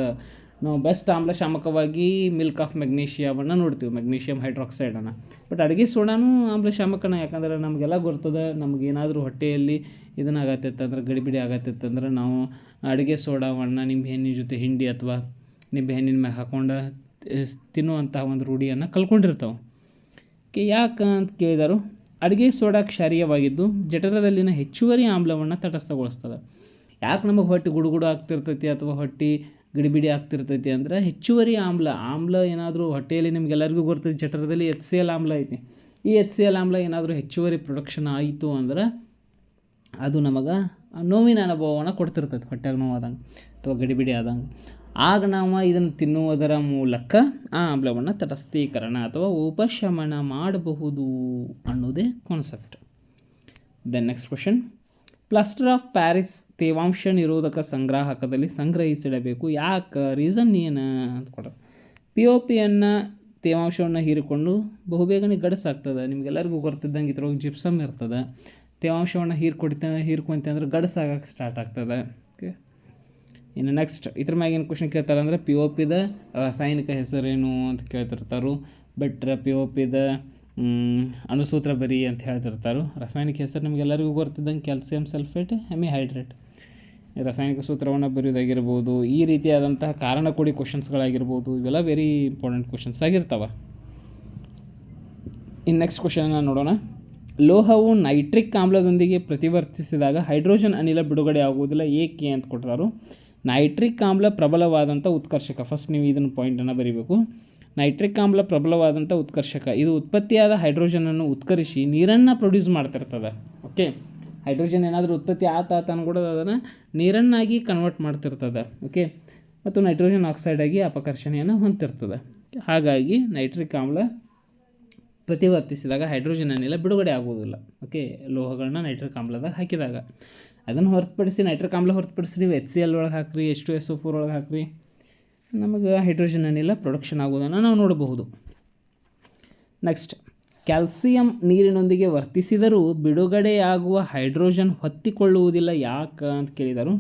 ನಾವು ಬೆಸ್ಟ್ ಆಮ್ಲಶಾಮಕವಾಗಿ ಮಿಲ್ಕ್ ಆಫ್ ಮೆಗ್ನೀಷಿಯವನ್ನು ನೋಡ್ತೀವಿ ಮೆಗ್ನೀಷಿಯಮ್ ಹೈಡ್ರಾಕ್ಸೈಡನ್ನು ಬಟ್ ಅಡುಗೆ ಸೋಡಾನು ಆಮ್ಲಶಾಮಕನ, ಯಾಕಂದ್ರೆ ನಮಗೆಲ್ಲ ಗೊತ್ತದ ನಮಗೇನಾದರೂ ಹೊಟ್ಟೆಯಲ್ಲಿ ಇದನ್ನು ಆಗತ್ತಿತ್ತಂದ್ರೆ ಗಡಿಬಿಡಿ ಆಗತ್ತಿತ್ತಂದ್ರೆ ನಾವು ಅಡುಗೆ ಸೋಡಾವನ್ನು ನಿಂಬೆಹಣ್ಣಿನ ಜೊತೆ ಹಿಂಡಿ ಅಥವಾ ನಿಂಬೆಹಣ್ಣಿನ ಮ್ಯಾಗ ಹಾಕೊಂಡು ತಿನ್ನುವಂತಹ ಒಂದು ರೂಢಿಯನ್ನು ಕಲ್ಕೊಂಡಿರ್ತಾವೆ ಕೆ, ಯಾಕೆ ಅಂತ ಕೇಳಿದರು? ಅಡುಗೆ ಸೋಡಾ ಕ್ಷಾರೀಯವಾಗಿದ್ದು ಜಠರದಲ್ಲಿನ ಹೆಚ್ಚುವರಿ ಆಮ್ಲವನ್ನು ತಟಸ್ಥಗೊಳಿಸ್ತದೆ. ಯಾಕೆ ನಮಗೆ ಹೊಟ್ಟೆ ಗುಡುಗುಡು ಆಗ್ತಿರ್ತೈತಿ ಅಥವಾ ಹೊಟ್ಟೆ ಗಡಿಬಿಡಿ ಆಗ್ತಿರ್ತೈತಿ ಅಂದ್ರೆ ಹೆಚ್ಚುವರಿ ಆಮ್ಲ. ಆಮ್ಲ ಏನಾದರೂ ಹೊಟ್ಟೆಯಲ್ಲಿ ನಿಮ್ಗೆಲ್ಲರಿಗೂ ಗೊತ್ತೈತಿ ಜಠರದಲ್ಲಿ ಎಚ್ ಸಿ ಎಲ್ ಆಮ್ಲ ಐತಿ. ಈ ಎಚ್ ಸಿ ಎಲ್ ಆಮ್ಲ ಏನಾದರೂ ಹೆಚ್ಚುವರಿ ಪ್ರೊಡಕ್ಷನ್ ಆಯಿತು ಅಂದ್ರೆ ಅದು ನಮಗೆ ನೋವಿನ ಅನುಭವವನ್ನು ಕೊಡ್ತಿರ್ತೈತಿ ಹೊಟ್ಟೆಗೆ ನೋವಾದಂಗೆ ಅಥವಾ ಗಡಿಬಿಡಿ ಆದಂಗೆ. ಆಗ ನಾವು ಇದನ್ನು ತಿನ್ನುವುದರ ಮೂಲಕ ಆ ಆಮ್ಲವನ್ನು ತಟಸ್ಥೀಕರಣ ಅಥವಾ ಉಪಶಮನ ಮಾಡಬಹುದು ಅನ್ನೋದೇ concept then next question plaster of Paris ತೇವಾಂಶ ನಿರೋಧಕ ಸಂಗ್ರಾಹಕದಲ್ಲಿ ಸಂಗ್ರಹಿಸಿಡಬೇಕು. ಯಾಕೆ? ರೀಸನ್ ಏನು ಅಂತ ಕೊಡೋದು ಪಿ ಒ ಪಿಯನ್ನು ತೇವಾಂಶವನ್ನು ಹೀರಿಕೊಂಡು ಬಹುಬೇಗನೆ ಗಡಸಾಗ್ತದೆ. ನಿಮಗೆಲ್ಲರಿಗೂ ಗೊತ್ತಿದ್ದಂಗೆ ಇದ್ರೊಳಗೆ ಜಿಪ್ಸಮ್ ಇರ್ತದೆ. ತೇವಾಂಶವನ್ನು ಹೀರ್ಕೊಡ್ತ, ಹೀರ್ಕೊಂತ ಅಂದ್ರೆ ಗಡಸಾಗಕ್ಕೆ ಸ್ಟಾರ್ಟ್ ಆಗ್ತದೆ. ಓಕೆ ಇನ್ನು ನೆಕ್ಸ್ಟ್ ಇದ್ರ ಮ್ಯಾಗೇನು ಕ್ವಶನ್ ಕೇಳ್ತಾರೆ ಅಂದರೆ ಪಿ ಒ ಪಿದ ರಾಸಾಯನಿಕ ಹೆಸರೇನು ಅಂತ ಕೇಳ್ತಿರ್ತಾರೆ. ಬೆಟ್ರ ಪಿ ಒ ಪಿದ ಅಣುಸೂತ್ರ ಬರಿ ಅಂತ ಹೇಳ್ತಿರ್ತಾರೆ. ರಾಸಾಯನಿಕ ಹೆಸರು ನಿಮಗೆಲ್ಲರಿಗೂ ಗೊತ್ತಿದ್ದಂಗೆ ಕ್ಯಾಲ್ಸಿಯಂ ಸಲ್ಫೇಟ್ ಹೆಮಿಹೈಡ್ರೇಟ್ ರಾಸಾಯನಿಕ ಸೂತ್ರವನ್ನು ಬರೆಯೋದಾಗಿರ್ಬೋದು, ಈ ರೀತಿಯಾದಂತಹ ಕಾರಣ ಕೊಡಿ ಕ್ವಶನ್ಸ್ಗಳಾಗಿರ್ಬೋದು ಇವೆಲ್ಲ ವೆರಿ ಇಂಪಾರ್ಟೆಂಟ್ ಕ್ವಶನ್ಸ್ ಆಗಿರ್ತಾವೆ. ಇನ್ನು ನೆಕ್ಸ್ಟ್ ಕ್ವಶನನ್ನು ನೋಡೋಣ. ಲೋಹವು ನೈಟ್ರಿಕ್ ಆಮ್ಲದೊಂದಿಗೆ ಪ್ರತಿವರ್ತಿಸಿದಾಗ ಹೈಡ್ರೋಜನ್ ಅನಿಲ ಬಿಡುಗಡೆ ಆಗುವುದಿಲ್ಲ, ಏಕೆ ಅಂತ ಕೊಟ್ಟಿದ್ದಾರೆ ನೈಟ್ರಿಕ್ ಆಮ್ಲ ಪ್ರಬಲವಾದಂಥ ಉತ್ಕರ್ಷಕ ಫಸ್ಟ್ ನೀವು ಇದನ್ನು ಪಾಯಿಂಟನ್ನು ಬರೀಬೇಕು. ನೈಟ್ರಿಕ್ ಆಮ್ಲ ಪ್ರಬಲವಾದಂಥ ಉತ್ಕರ್ಷಕ, ಇದು ಉತ್ಪತ್ತಿಯಾದ ಹೈಡ್ರೋಜನನ್ನು ಉತ್ಕರಿಸಿ ನೀರನ್ನು ಪ್ರೊಡ್ಯೂಸ್ ಮಾಡ್ತಿರ್ತದೆ ಓಕೆ ಹೈಡ್ರೋಜನ್ ಏನಾದರೂ ಉತ್ಪತ್ತಿ ಆತ ಆತ ಕೂಡ ಅದನ್ನು ನೀರನ್ನಾಗಿ ಕನ್ವರ್ಟ್ ಮಾಡ್ತಿರ್ತದೆ ಓಕೆ ಮತ್ತು ನೈಟ್ರೋಜನ್ ಆಕ್ಸೈಡಾಗಿ ಅಪಕರ್ಷಣೆಯನ್ನು ಹೊಂದಿರ್ತದೆ. ಹಾಗಾಗಿ ನೈಟ್ರಿಕ್ ಆಮ್ಲ ಪ್ರತಿವರ್ತಿಸಿದಾಗ ಹೈಡ್ರೋಜನ್ ಅನಿಲ ಬಿಡುಗಡೆ ಆಗುವುದಿಲ್ಲ ಓಕೆ ಲೋಹಗಳನ್ನ ನೈಟ್ರಿಕ್ ಆಮ್ಲದಾಗ ಹಾಕಿದಾಗ. ಅದನ್ನು ಹೊರತುಪಡಿಸಿ ನೈಟ್ರಿಕ್ ಆಮ್ಲ ಹೊರತುಪಡಿಸಿ ನೀವು ಎಚ್ ಸಿ ಎಲ್ ಒಳಗೆ ಹಾಕ್ರಿ H two S O four ಒಳಗೆ ಹಾಕ್ರಿ, ನಮಗೆ ಹೈಡ್ರೋಜನ್ ಅನಿಲ ಪ್ರೊಡಕ್ಷನ್ ಆಗೋದನ್ನು ನಾವು ನೋಡಬಹುದು. ನೆಕ್ಸ್ಟ್ ಕ್ಯಾಲ್ಸಿಯಂ ನೀರಿನೊಂದಿಗೆ ವರ್ತಿಸಿದರೂ ಬಿಡುಗಡೆಯಾಗುವ ಹೈಡ್ರೋಜನ್ ಹೊತ್ತಿಕೊಳ್ಳುವುದಿಲ್ಲ ಯಾಕೆ ಅಂತ ಕೇಳಿದರು.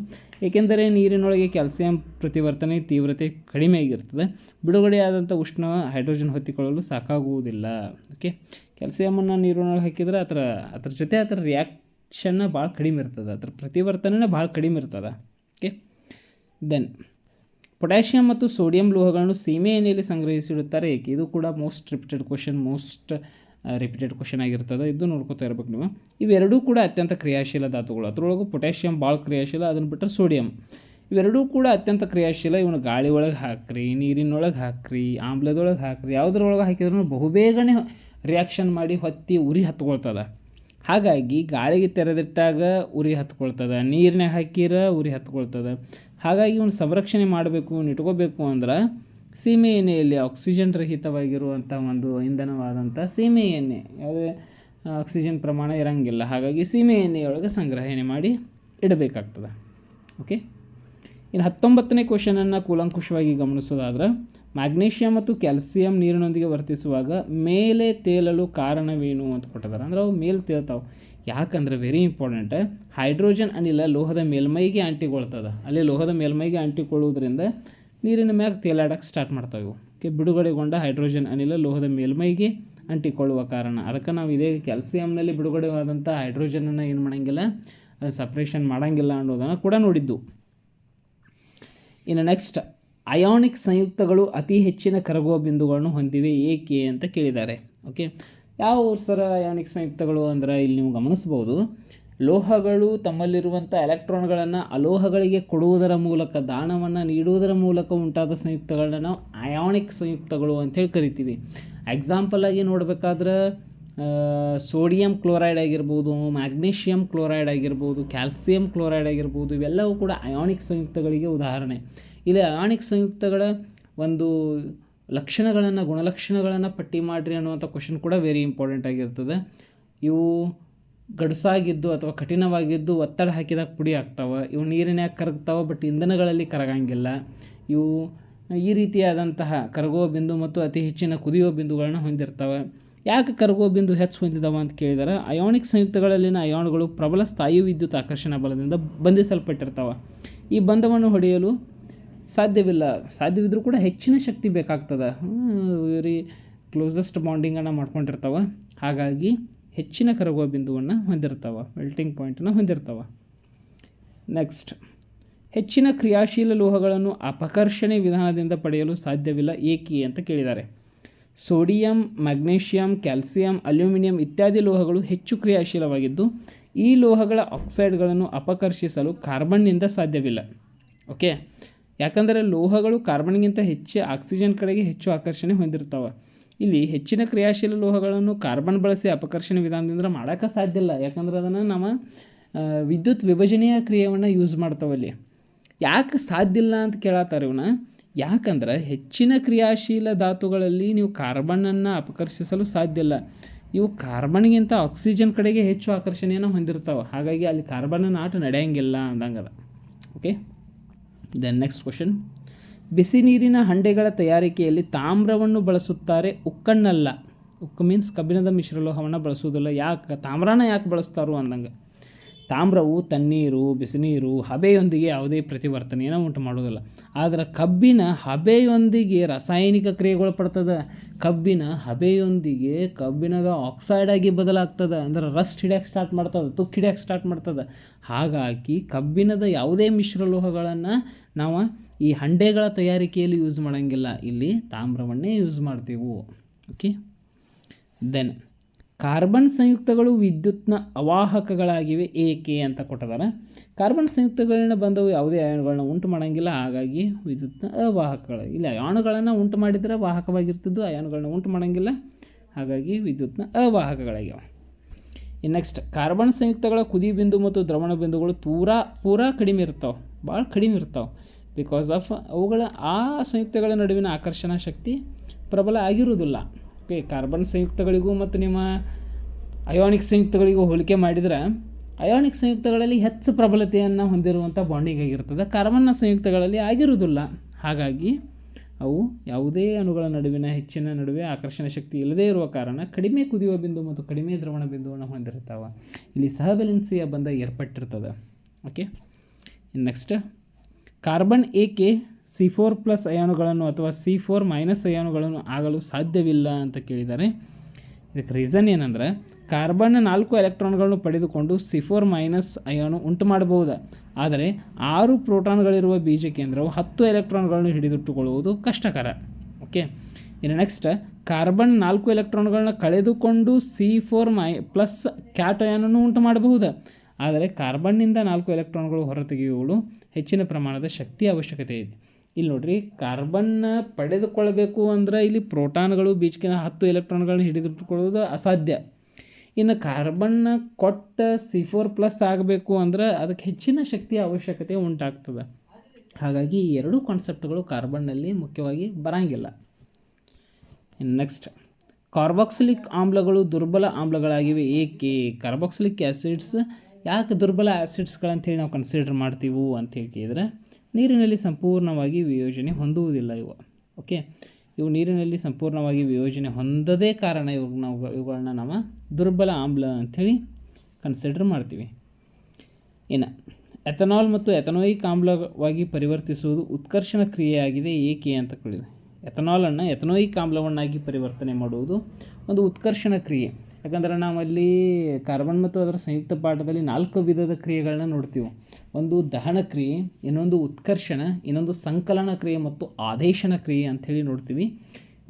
ಏಕೆಂದರೆ ನೀರಿನೊಳಗೆ ಕ್ಯಾಲ್ಸಿಯಂ ಪ್ರತಿವರ್ತನೆ ತೀವ್ರತೆ ಕಡಿಮೆ ಆಗಿರ್ತದೆ ಬಿಡುಗಡೆಯಾದಂಥ ಉಷ್ಣ ಹೈಡ್ರೋಜನ್ ಹೊತ್ತಿಕೊಳ್ಳಲು ಸಾಕಾಗುವುದಿಲ್ಲ. ಓಕೆ ಕ್ಯಾಲ್ಸಿಯಮನ್ನು ನೀರಿನೊಳಗೆ ಹಾಕಿದರೆ ಅದರ, ಅದ್ರ ಜೊತೆ ಅದರ ರಿಯಾಕ್ಷನ್ನ ಭಾಳ ಕಡಿಮೆ ಇರ್ತದೆ. ಅದರ ಪ್ರತಿವರ್ತನೆ ಭಾಳ ಕಡಿಮೆ ಇರ್ತದೆ. ಓಕೆ ದೆನ್ ಪೊಟ್ಯಾಷಿಯಂ ಮತ್ತು ಸೋಡಿಯಂ ಲೋಹಗಳನ್ನು ಸೀಮೆ ಎಣ್ಣೆಯಲ್ಲಿ ಸಂಗ್ರಹಿಸಿಡುತ್ತಾರೆ. ಏಕೆ? ಇದು ಕೂಡ most repeated question most repeated question ಆಗಿರ್ತದೆ. ಇದು ನೋಡ್ಕೊತಾ ಇರ್ಬೇಕು ನೀವು. ಇವೆರಡೂ ಕೂಡ ಅತ್ಯಂತ ಕ್ರಿಯಾಶೀಲ ಧಾತುಗಳು. ಅದರೊಳಗೂ ಪೊಟ್ಯಾಷಿಯಂ ಭಾಳ ಕ್ರಿಯಾಶೀಲ, ಅದನ್ನು ಬಿಟ್ಟರೆ ಸೋಡಿಯಂ ಇವೆರಡೂ ಕೂಡ ಅತ್ಯಂತ ಕ್ರಿಯಾಶೀಲ. ಇವನು ಗಾಳಿ ಒಳಗೆ ಹಾಕ್ರಿ ನೀರಿನೊಳಗೆ ಹಾಕ್ರಿ, ಆಮ್ಲದೊಳಗೆ ಹಾಕ್ರಿ, ಯಾವುದ್ರೊಳಗೆ ಹಾಕಿದ್ರೂ ಬಹುಬೇಗನೆ ರಿಯಾಕ್ಷನ್ ಮಾಡಿ ಹೊತ್ತಿ ಉರಿ ಹತ್ಕೊಳ್ತದೆ. ಹಾಗಾಗಿ ಗಾಳಿಗೆ ತೆರೆದಿಟ್ಟಾಗ ಉರಿ ಹತ್ಕೊಳ್ತದೆ ನೀರಿನಾಗ ಹಾಕಿರ ಉರಿ ಹತ್ಕೊಳ್ತದೆ. ಹಾಗಾಗಿ ಇವನು ಸಂರಕ್ಷಣೆ ಮಾಡಬೇಕು ಇಟ್ಕೋಬೇಕು ಅಂದ್ರೆ ಸೀಮೆ ಎಣ್ಣೆಯಲ್ಲಿ ಆಕ್ಸಿಜನ್ ರಹಿತವಾಗಿರುವಂಥ ಒಂದು ಇಂಧನವಾದಂಥ ಸೀಮೆ ಎಣ್ಣೆ. ಯಾವುದೇ ಆಕ್ಸಿಜನ್ ಪ್ರಮಾಣ ಇರೋಂಗಿಲ್ಲ. ಹಾಗಾಗಿ ಸೀಮೆ ಎಣ್ಣೆಯೊಳಗೆ ಸಂಗ್ರಹಣೆ ಮಾಡಿ ಇಡಬೇಕಾಗ್ತದೆ. ಓಕೆ? ಇನ್ನು ಹತ್ತೊಂಬತ್ತನೇ ಕ್ವಶನನ್ನು ಕೂಲಂಕುಷವಾಗಿ ಗಮನಿಸೋದಾದ್ರೆ, ಮ್ಯಾಗ್ನೀಷಿಯಂ ಮತ್ತು ಕ್ಯಾಲ್ಸಿಯಂ ನೀರಿನೊಂದಿಗೆ ವರ್ತಿಸುವಾಗ ಮೇಲೆ ತೇಲಲು ಕಾರಣವೇನು ಅಂತ ಕೊಟ್ಟಿದ್ದಾರೆ. ಅಂದ್ರೆ ಅವು ಮೇಲೆ ತೇಲ್ತಾವೆ. ಯಾಕಂದ್ರೆ ವೆರಿ ಇಂಪಾರ್ಟೆಂಟ್ ಹೈಡ್ರೋಜನ್ ಅನಿಲ ಲೋಹದ ಮೇಲ್ಮೈಗೆ ಅಂಟಿಕೊಳ್ತದೆ ಅಲ್ಲಿ ಲೋಹದ ಮೇಲ್ಮೈಗೆ ಅಂಟಿಕೊಳ್ಳುವುದರಿಂದ ನೀರಿನ ಮ್ಯಾಗ ತೇಲಾಡಕ್ಕೆ ಸ್ಟಾರ್ಟ್ ಮಾಡ್ತಾವೆ ಇವು. ಓಕೆ ಬಿಡುಗಡೆಗೊಂಡ ಹೈಡ್ರೋಜನ್ ಅನಿಲ ಲೋಹದ ಮೇಲ್ಮೈಗೆ ಅಂಟಿಕೊಳ್ಳುವ ಕಾರಣ. ಅದಕ್ಕೆ ನಾವು ಇದೇ ಕ್ಯಾಲ್ಸಿಯಂನಲ್ಲಿ ಬಿಡುಗಡೆವಾದಂಥ ಹೈಡ್ರೋಜನನ್ನು ಏನು ಮಾಡೋಂಗಿಲ್ಲ, ಅದು ಸಪ್ರೇಷನ್ ಮಾಡೋಂಗಿಲ್ಲ ಅನ್ನೋದನ್ನು ಕೂಡ ನೋಡಿದ್ದು. ಇನ್ನು ನೆಕ್ಸ್ಟ್ ಅಯಾನಿಕ್ ಸಂಯುಕ್ತಗಳು ಅತಿ ಹೆಚ್ಚಿನ ಕರಗುವ ಬಿಂದುಗಳನ್ನು ಹೊಂದಿವೆ, ಏಕೆ ಅಂತ ಕೇಳಿದ್ದಾರೆ. ಓಕೆ, ಯಾವ ಸರ ಅಯಾನಿಕ್ ಸಂಯುಕ್ತಗಳು ಅಂದರೆ ಇಲ್ಲಿ ನೀವು ಗಮನಿಸ್ಬೋದು. ಲೋಹಗಳು ತಮ್ಮಲ್ಲಿರುವಂಥ ಎಲೆಕ್ಟ್ರಾನ್ಗಳನ್ನು ಅಲೋಹಗಳಿಗೆ ಕೊಡುವುದರ ಮೂಲಕ, ದಾನವನ್ನು ನೀಡುವುದರ ಮೂಲಕ ಉಂಟಾದ ಸಂಯುಕ್ತಗಳನ್ನ ನಾವು ಅಯಾನಿಕ್ ಸಂಯುಕ್ತಗಳು ಅಂತೇಳಿ ಕರಿತೀವಿ. ಎಕ್ಸಾಂಪಲಾಗಿ ನೋಡಬೇಕಾದ್ರೆ ಸೋಡಿಯಂ ಕ್ಲೋರೈಡ್ ಆಗಿರ್ಬೋದು ಮ್ಯಾಗ್ನೀಷಿಯಂ ಕ್ಲೋರೈಡ್ ಆಗಿರ್ಬೋದು ಕ್ಯಾಲ್ಸಿಯಂ ಕ್ಲೋರೈಡ್ ಆಗಿರ್ಬೋದು, ಇವೆಲ್ಲವೂ ಕೂಡ ಅಯಾನಿಕ್ ಸಂಯುಕ್ತಗಳಿಗೆ ಉದಾಹರಣೆ. ಇಲ್ಲಿ ಅಯಾನಿಕ್ ಸಂಯುಕ್ತಗಳ ಒಂದು ಲಕ್ಷಣಗಳನ್ನು, ಗುಣಲಕ್ಷಣಗಳನ್ನು ಪಟ್ಟಿ ಮಾಡಿರಿ ಅನ್ನುವಂಥ ಕ್ವಶನ್ ಕೂಡ ವೆರಿ ಇಂಪಾರ್ಟೆಂಟ್ ಆಗಿರ್ತದೆ. ಇವು ಗಡುಸಾಗಿದ್ದು ಅಥವಾ ಕಠಿಣವಾಗಿದ್ದು ಒತ್ತಡ ಹಾಕಿದಾಗ ಪುಡಿ ಆಗ್ತಾವೆ. ಇವು ನೀರಿನ್ಯಾಗ ಕರಗ್ತಾವೆ ಬಟ್ ಇಂಧನಗಳಲ್ಲಿ ಕರಗಂಗಿಲ್ಲ. ಇವು ಈ ರೀತಿಯಾದಂತಹ ಕರಗುವ ಬಿಂದು ಮತ್ತು ಅತಿ ಹೆಚ್ಚಿನ ಕುದಿಯುವ ಬಿಂದುಗಳನ್ನ ಹೊಂದಿರ್ತವೆ. ಯಾಕೆ ಕರಗುವ ಬಿಂದು ಹೆಚ್ಚು ಹೊಂದಿದಾವ ಅಂತ ಕೇಳಿದರೆ, ಅಯೋನಿಕ್ ಸಂಯುಕ್ತಗಳಲ್ಲಿನ ಅಯಾನುಗಳು ಪ್ರಬಲ ಸ್ಥಾಯಿ ವಿದ್ಯುತ್ ಆಕರ್ಷಣ ಬಲದಿಂದ ಬಂಧಿಸಲ್ಪಟ್ಟಿರ್ತಾವೆ. ಈ ಬಂಧವನ್ನು ಹೊಡೆಯಲು ಸಾಧ್ಯವಿಲ್ಲ. ಸಾಧ್ಯವಿದ್ರೂ ಕೂಡ ಹೆಚ್ಚಿನ ಶಕ್ತಿ ಬೇಕಾಗ್ತದೆ. ವೆರಿ ಕ್ಲೋಸೆಸ್ಟ್ ಬಾಂಡಿಂಗನ್ನು ಮಾಡ್ಕೊಂಡಿರ್ತಾವೆ. ಹಾಗಾಗಿ ಹೆಚ್ಚಿನ ಕರಗುವ ಬಿಂದುವನ್ನು ಹೊಂದಿರ್ತವೆ ಮೆಲ್ಟಿಂಗ್ ಪಾಯಿಂಟನ್ನು ಹೊಂದಿರ್ತವೆ. ನೆಕ್ಸ್ಟ್ ಹೆಚ್ಚಿನ ಕ್ರಿಯಾಶೀಲ ಲೋಹಗಳನ್ನು ಅಪಕರ್ಷಣೆ ವಿಧಾನದಿಂದ ಪಡೆಯಲು ಸಾಧ್ಯವಿಲ್ಲ, ಏಕೆ ಅಂತ ಕೇಳಿದ್ದಾರೆ. ಸೋಡಿಯಂ, ಮ್ಯಾಗ್ನೀಷಿಯಂ, ಕ್ಯಾಲ್ಸಿಯಂ, ಅಲ್ಯೂಮಿನಿಯಂ ಇತ್ಯಾದಿ ಲೋಹಗಳು ಹೆಚ್ಚು ಕ್ರಿಯಾಶೀಲವಾಗಿದ್ದು, ಈ ಲೋಹಗಳ ಆಕ್ಸೈಡ್ಗಳನ್ನು ಅಪಕರ್ಷಿಸಲು ಕಾರ್ಬನ್ನಿಂದ ಸಾಧ್ಯವಿಲ್ಲ. ಓಕೆ ಯಾಕಂದರೆ ಲೋಹಗಳು ಕಾರ್ಬನ್ಗಿಂತ ಹೆಚ್ಚು, ಆಕ್ಸಿಜನ್ ಕಡೆಗೆ ಹೆಚ್ಚು ಆಕರ್ಷಣೆ ಹೊಂದಿರ್ತಾವೆ. ಇಲ್ಲಿ ಹೆಚ್ಚಿನ ಕ್ರಿಯಾಶೀಲ ಲೋಹಗಳನ್ನು ಕಾರ್ಬನ್ ಬಳಸಿ ಅಪಕರ್ಷಣ ವಿಧಾನದಿಂದ ಮಾಡೋಕ್ಕೆ ಸಾಧ್ಯ ಇಲ್ಲ. ಯಾಕಂದ್ರೆ ಅದನ್ನು ನಾವು ವಿದ್ಯುತ್ ವಿಭಜನೆಯ ಕ್ರಿಯೆಯನ್ನು ಯೂಸ್ ಮಾಡ್ತಾವಲ್ಲಿ ಯಾಕೆ ಸಾಧ್ಯ ಇಲ್ಲ ಅಂತ ಕೇಳತ್ತಾರೆ ಇವನ್ನ ಯಾಕಂದ್ರೆ ಹೆಚ್ಚಿನ ಕ್ರಿಯಾಶೀಲ ಧಾತುಗಳಲ್ಲಿ ನೀವು ಕಾರ್ಬನನ್ನು ಅಪಕರ್ಷಿಸಲು ಸಾಧ್ಯ ಇಲ್ಲ. ಇವು ಕಾರ್ಬನ್ಗಿಂತ ಆಕ್ಸಿಜನ್ ಕಡೆಗೆ ಹೆಚ್ಚು ಆಕರ್ಷಣೆಯನ್ನು ಹೊಂದಿರ್ತಾವೆ. ಹಾಗಾಗಿ ಅಲ್ಲಿ ಕಾರ್ಬನ್ನ ಆಟ ನಡೆಯಂಗಿಲ್ಲ ಅಂದಂಗದ. ಓಕೆ ದೆನ್ ನೆಕ್ಸ್ಟ್ ಕ್ವಶನ್ ಬಿಸಿ ನೀರಿನ ಹಂಡೆಗಳ ತಯಾರಿಕೆಯಲ್ಲಿ ತಾಮ್ರವನ್ನು ಬಳಸುತ್ತಾರೆ ಉಕ್ಕಣ್ಣಲ್ಲ. ಉಕ್ಕು ಮೀನ್ಸ್ ಕಬ್ಬಿಣದ ಮಿಶ್ರಲೋಹವನ್ನು ಬಳಸುವುದಿಲ್ಲ. ಯಾಕೆ? ತಾಮ್ರನ ಯಾಕೆ ಬಳಸ್ತಾರೋ ಅಂದಂಗೆ. ತಾಮ್ರವು ತಣ್ಣೀರು, ಬಿಸಿನೀರು, ಹಬೆಯೊಂದಿಗೆ ಯಾವುದೇ ಪ್ರತಿವರ್ತನೆಯನ್ನು ಉಂಟು ಮಾಡೋದಿಲ್ಲ ಆದರೆ ಕಬ್ಬಿನ ಹಬೆಯೊಂದಿಗೆ ರಾಸಾಯನಿಕ ಕ್ರಿಯೆಗೊಳಪಡ್ತದೆ ಕಬ್ಬಿನ ಹಬೆಯೊಂದಿಗೆ ಕಬ್ಬಿಣದ ಆಕ್ಸೈಡ್ ಆಗಿ ಬದಲಾಗ್ತದೆ. ಅಂದ್ರೆ ರಸ್ಟ್ ಹಿಡಿಯಕ್ಕೆ ಸ್ಟಾರ್ಟ್ ಮಾಡ್ತದೆ, ತುಕ್ಕು ಹಿಡಿಯೋಕೆ ಸ್ಟಾರ್ಟ್ ಮಾಡ್ತದೆ. ಹಾಗಾಗಿ ಕಬ್ಬಿಣದ ಯಾವುದೇ ಮಿಶ್ರಲೋಹಗಳನ್ನು ನಾವು ಈ ಹಂಡೆಗಳ ತಯಾರಿಕೆಯಲ್ಲಿ ಯೂಸ್ ಮಾಡೋಂಗಿಲ್ಲ. ಇಲ್ಲಿ ತಾಮ್ರವನ್ನೇ ಯೂಸ್ ಮಾಡ್ತೀವಿ. ಓಕೆ ದೆನ್ ಕಾರ್ಬನ್ ಸಂಯುಕ್ತಗಳು ವಿದ್ಯುತ್ನ ಅವಾಹಕಗಳಾಗಿವೆ. ಏಕೆ ಅಂತ ಕೊಟ್ಟಿದ್ದಾರೆ. ಕಾರ್ಬನ್ ಸಂಯುಕ್ತಗಳಿಂದ ಬಂದವು ಯಾವುದೇ ಅಯಾನುಗಳನ್ನ ಉಂಟು ಮಾಡೋಂಗಿಲ್ಲ. ಹಾಗಾಗಿ ವಿದ್ಯುತ್ನ ಅವಾಹಕಗಳು, ಇಲ್ಲ ಅಯಾನುಗಳನ್ನು ಉಂಟು ಮಾಡಿದರೆ ವಾಹಕವಾಗಿರ್ತಿದ್ದು ಅಯಾನುಗಳನ್ನ ಉಂಟು ಮಾಡೋಂಗಿಲ್ಲ. ಹಾಗಾಗಿ ವಿದ್ಯುತ್ನ ಅವಾಹಕಗಳಾಗ್ಯಾವ. ನೆಕ್ಸ್ಟ್ ಕಾರ್ಬನ್ ಸಂಯುಕ್ತಗಳ ಕುದಿ ಬಿಂದು ಮತ್ತು ದ್ರವಣ ಬಿಂದುಗಳು ಪೂರಾ ಪೂರಾ ಕಡಿಮೆ ಇರ್ತಾವೆ. ಭಾಳ ಕಡಿಮೆ ಇರ್ತಾವೆ. ಬಿಕಾಸ್ ಆಫ್ ಅವುಗಳ ಆ ಸಂಯುಕ್ತಗಳ ನಡುವಿನ ಆಕರ್ಷಣಾ ಶಕ್ತಿ ಪ್ರಬಲ ಆಗಿರುವುದಿಲ್ಲ. ಓಕೆ ಕಾರ್ಬನ್ ಸಂಯುಕ್ತಗಳಿಗೂ ಮತ್ತು ನಿಮ್ಮ ಅಯೋನಿಕ್ ಸಂಯುಕ್ತಗಳಿಗೂ ಹೋಲಿಕೆ ಮಾಡಿದರೆ ಅಯೋನಿಕ್ ಸಂಯುಕ್ತಗಳಲ್ಲಿ ಹೆಚ್ಚು ಪ್ರಬಲತೆಯನ್ನು ಹೊಂದಿರುವಂಥ ಬಾಂಡಿಂಗ್ ಆಗಿರ್ತದೆ. ಕಾರ್ಬನ್ನ ಸಂಯುಕ್ತಗಳಲ್ಲಿ ಆಗಿರುವುದಿಲ್ಲ. ಹಾಗಾಗಿ ಅವು ಯಾವುದೇ ಅಣುಗಳ ನಡುವಿನ ಹೆಚ್ಚಿನ ನಡುವೆ ಆಕರ್ಷಣ ಶಕ್ತಿ ಇಲ್ಲದೇ ಇರುವ ಕಾರಣ ಕಡಿಮೆ ಕುದಿಯುವ ಬಿಂದು ಮತ್ತು ಕಡಿಮೆ ದ್ರವಣ ಬಿಂದುವನ್ನು ಹೊಂದಿರ್ತಾವೆ ಇಲ್ಲಿ ಸಹವೆಲೆನ್ಸಿಯ ಬಂಧ ಏರ್ಪಟ್ಟಿರ್ತದೆ. ಓಕೆ ನೆಕ್ಸ್ಟ್ ಕಾರ್ಬನ್ ಏಕೆ ಸಿ ಫೋರ್ ಪ್ಲಸ್ ಅಯಾನುಗಳನ್ನು ಅಥವಾ ಸಿ ಫೋರ್ ಮೈನಸ್ ಅಯಾನುಗಳನ್ನು ಆಗಲು ಸಾಧ್ಯವಿಲ್ಲ ಅಂತ ಕೇಳಿದ್ದಾರೆ. ಇದಕ್ಕೆ ರೀಸನ್ ಏನಂದರೆ, ಕಾರ್ಬನ್ ನಾಲ್ಕು ಎಲೆಕ್ಟ್ರಾನ್ಗಳನ್ನು ಪಡೆದುಕೊಂಡು ಸಿ ಫೋರ್ ಮೈನಸ್ ಅಯಾನು ಉಂಟು ಮಾಡಬಹುದು? ಆದರೆ ಆರು ಪ್ರೋಟಾನ್ಗಳಿರುವ ಬೀಜ ಕೇಂದ್ರವು ಹತ್ತು ಎಲೆಕ್ಟ್ರಾನ್ಗಳನ್ನು ಹಿಡಿದಿಟ್ಟುಕೊಳ್ಳುವುದು ಕಷ್ಟಕರ. ಓಕೆ? ಇನ್ನು ನೆಕ್ಸ್ಟ್, ಕಾರ್ಬನ್ ನಾಲ್ಕು ಎಲೆಕ್ಟ್ರಾನ್ಗಳನ್ನ ಕಳೆದುಕೊಂಡು ಸಿ ಫೋರ್ ಮೈ ಪ್ಲಸ್ ಕ್ಯಾಟ್ ಅಯಾನನ್ನು ಉಂಟು ಮಾಡಬಹುದು? ಆದರೆ ಕಾರ್ಬನ್ನಿಂದ ನಾಲ್ಕು ಎಲೆಕ್ಟ್ರಾನ್ಗಳು ಹೊರತೆಗೆಯುವಳು ಹೆಚ್ಚಿನ ಪ್ರಮಾಣದ ಶಕ್ತಿ ಅವಶ್ಯಕತೆ ಇದೆ. ಇಲ್ಲಿ ನೋಡಿರಿ, ಕಾರ್ಬನ್ನ ಪಡೆದುಕೊಳ್ಳಬೇಕು ಅಂದ್ರೆ ಇಲ್ಲಿ ಪ್ರೋಟಾನ್ಗಳು ಬೀಚ್ಕಿನ ಹತ್ತು ಎಲೆಕ್ಟ್ರಾನ್ಗಳನ್ನ ಹಿಡಿದಿಟ್ಟುಕೊಳ್ಳುವುದು ಅಸಾಧ್ಯ. ಇನ್ನು ಕಾರ್ಬನ್ನ ಕೊಟ್ಟ ಸಿ ಫೋರ್ ಪ್ಲಸ್ ಆಗಬೇಕು ಅಂದ್ರೆ ಅದಕ್ಕೆ ಹೆಚ್ಚಿನ ಶಕ್ತಿಯ ಅವಶ್ಯಕತೆ ಉಂಟಾಗ್ತದೆ. ಹಾಗಾಗಿ ಈ ಎರಡೂ ಕಾನ್ಸೆಪ್ಟ್ಗಳು ಕಾರ್ಬನ್ನಲ್ಲಿ ಮುಖ್ಯವಾಗಿ ಬರಂಗಿಲ್ಲ. ನೆಕ್ಸ್ಟ್, ಕಾರ್ಬಾಕ್ಸಿಲಿಕ್ ಆಮ್ಲಗಳು ದುರ್ಬಲ ಆಮ್ಲಗಳಾಗಿವೆ. ಏಕೆ? ಕಾರ್ಬಾಕ್ಸಿಲಿಕ್ ಆ್ಯಸಿಡ್ಸ್ ಯಾಕೆ ದುರ್ಬಲ ಆ್ಯಸಿಡ್ಸ್ಗಳಂತೇಳಿ ನಾವು ಕನ್ಸಿಡರ್ ಮಾಡ್ತೀವಿ ಅಂತ ಕೇಳಿದ್ರೆ ನೀರಿನಲ್ಲಿ ಸಂಪೂರ್ಣವಾಗಿ ವಿಯೋಜನೆ ಹೊಂದುವುದಿಲ್ಲ ಇವು. ಓಕೆ ಇವು ನೀರಿನಲ್ಲಿ ಸಂಪೂರ್ಣವಾಗಿ ವಿಯೋಜನೆ ಹೊಂದದೇ ಕಾರಣ ಇವು ನಾವು ಇವುಗಳನ್ನ ನಾವು ದುರ್ಬಲ ಆಮ್ಲ ಅಂಥೇಳಿ ಕನ್ಸಿಡರ್ ಮಾಡ್ತೀವಿ. ಇನ್ನು ಎಥನಾಲ್ ಮತ್ತು ಎಥನೋಯಿಕ್ ಆಮ್ಲವಾಗಿ ಪರಿವರ್ತಿಸುವುದು ಉತ್ಕರ್ಷಣ ಕ್ರಿಯೆಯಾಗಿದೆ ಏಕೆ ಅಂತ ಕೇಳಿದೆ ಎಥನಾಲನ್ನು ಎಥನೋಯಿಕ್ ಆಮ್ಲವನ್ನಾಗಿ ಪರಿವರ್ತನೆ ಮಾಡುವುದು ಒಂದು ಉತ್ಕರ್ಷಣ ಕ್ರಿಯೆ. ಯಾಕಂದರೆ ನಾವಲ್ಲಿ ಕಾರ್ಬನ್ ಮತ್ತು ಅದರ ಸಂಯುಕ್ತ ಪಾಠದಲ್ಲಿ ನಾಲ್ಕು ವಿಧದ ಕ್ರಿಯೆಗಳನ್ನ ನೋಡ್ತೀವಿ. ಒಂದು ದಹನ ಕ್ರಿಯೆ, ಇನ್ನೊಂದು ಉತ್ಕರ್ಷಣ, ಇನ್ನೊಂದು ಸಂಕಲನ ಕ್ರಿಯೆ ಮತ್ತು ಆದೇಶನ ಕ್ರಿಯೆ ಅಂಥೇಳಿ ನೋಡ್ತೀವಿ.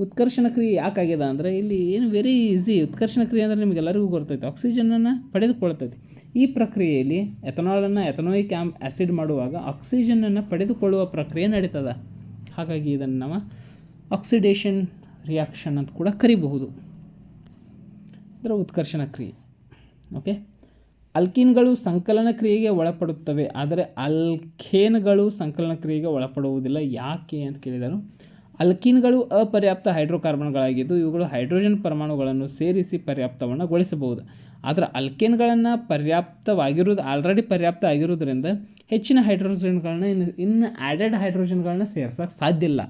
ಉತ್ಕರ್ಷಣ ಕ್ರಿಯೆ ಯಾಕಾಗ್ಯದ ಅಂದರೆ ಇಲ್ಲಿ ಏನು ವೆರಿ ಈಸಿ ಉತ್ಕರ್ಷಣ ಕ್ರಿಯೆ ಅಂದರೆ ನಿಮಗೆಲ್ಲರಿಗೂ ಗೊತ್ತೈತೆ ಆಕ್ಸಿಜನನ್ನು ಪಡೆದುಕೊಳ್ತೈತಿ ಈ ಪ್ರಕ್ರಿಯೆಯಲ್ಲಿ ಎಥನಾಲನ್ನು ಎಥನೋಯಿಕ್ ಆಮ್ ಆ್ಯಸಿಡ್ ಮಾಡುವಾಗ ಆಕ್ಸಿಜನನ್ನು ಪಡೆದುಕೊಳ್ಳುವ ಪ್ರಕ್ರಿಯೆ ನಡೀತದ. ಹಾಗಾಗಿ ಇದನ್ನು ನಾವು ಆಕ್ಸಿಡೇಷನ್ ರಿಯಾಕ್ಷನ್ ಅಂತ ಕೂಡ ಕರಿಬಹುದು. ಇದರ ಉತ್ಕರ್ಷಣ ಕ್ರಿಯೆ. ಓಕೆ ಅಲ್ಕಿನ್ಗಳು ಸಂಕಲನ ಕ್ರಿಯೆಗೆ ಒಳಪಡುತ್ತವೆ, ಆದರೆ ಅಲ್ಖೇನ್ಗಳು ಸಂಕಲನ ಕ್ರಿಯೆಗೆ ಒಳಪಡುವುದಿಲ್ಲ. ಯಾಕೆ ಅಂತ ಕೇಳಿದರು, ಅಲ್ಕಿನ್ಗಳು ಅಪರ್ಯಾಪ್ತ ಹೈಡ್ರೋಕಾರ್ಬನ್ಗಳಾಗಿದ್ದು, ಇವುಗಳು ಹೈಡ್ರೋಜನ್ ಪರಮಾಣುಗಳನ್ನು ಸೇರಿಸಿ ಪರ್ಯಾಪ್ತವನ್ನು ಗೊಳಿಸಬಹುದು. ಆದರೆ ಅಲ್ಕೇನ್ಗಳನ್ನು ಪರ್ಯಾಪ್ತವಾಗಿರೋದು ಆಲ್ರೆಡಿ ಪರ್ಯಾಪ್ತ ಆಗಿರುವುದರಿಂದ ಹೆಚ್ಚಿನ ಹೈಡ್ರೋಜನ್ಗಳನ್ನ ಇನ್ನು ಇನ್ನು ಆ್ಯಡೆಡ್ ಹೈಡ್ರೋಜನ್ಗಳನ್ನ ಸೇರ್ಸೋಕ್ಕೆ ಸಾಧ್ಯ ಇಲ್ಲ.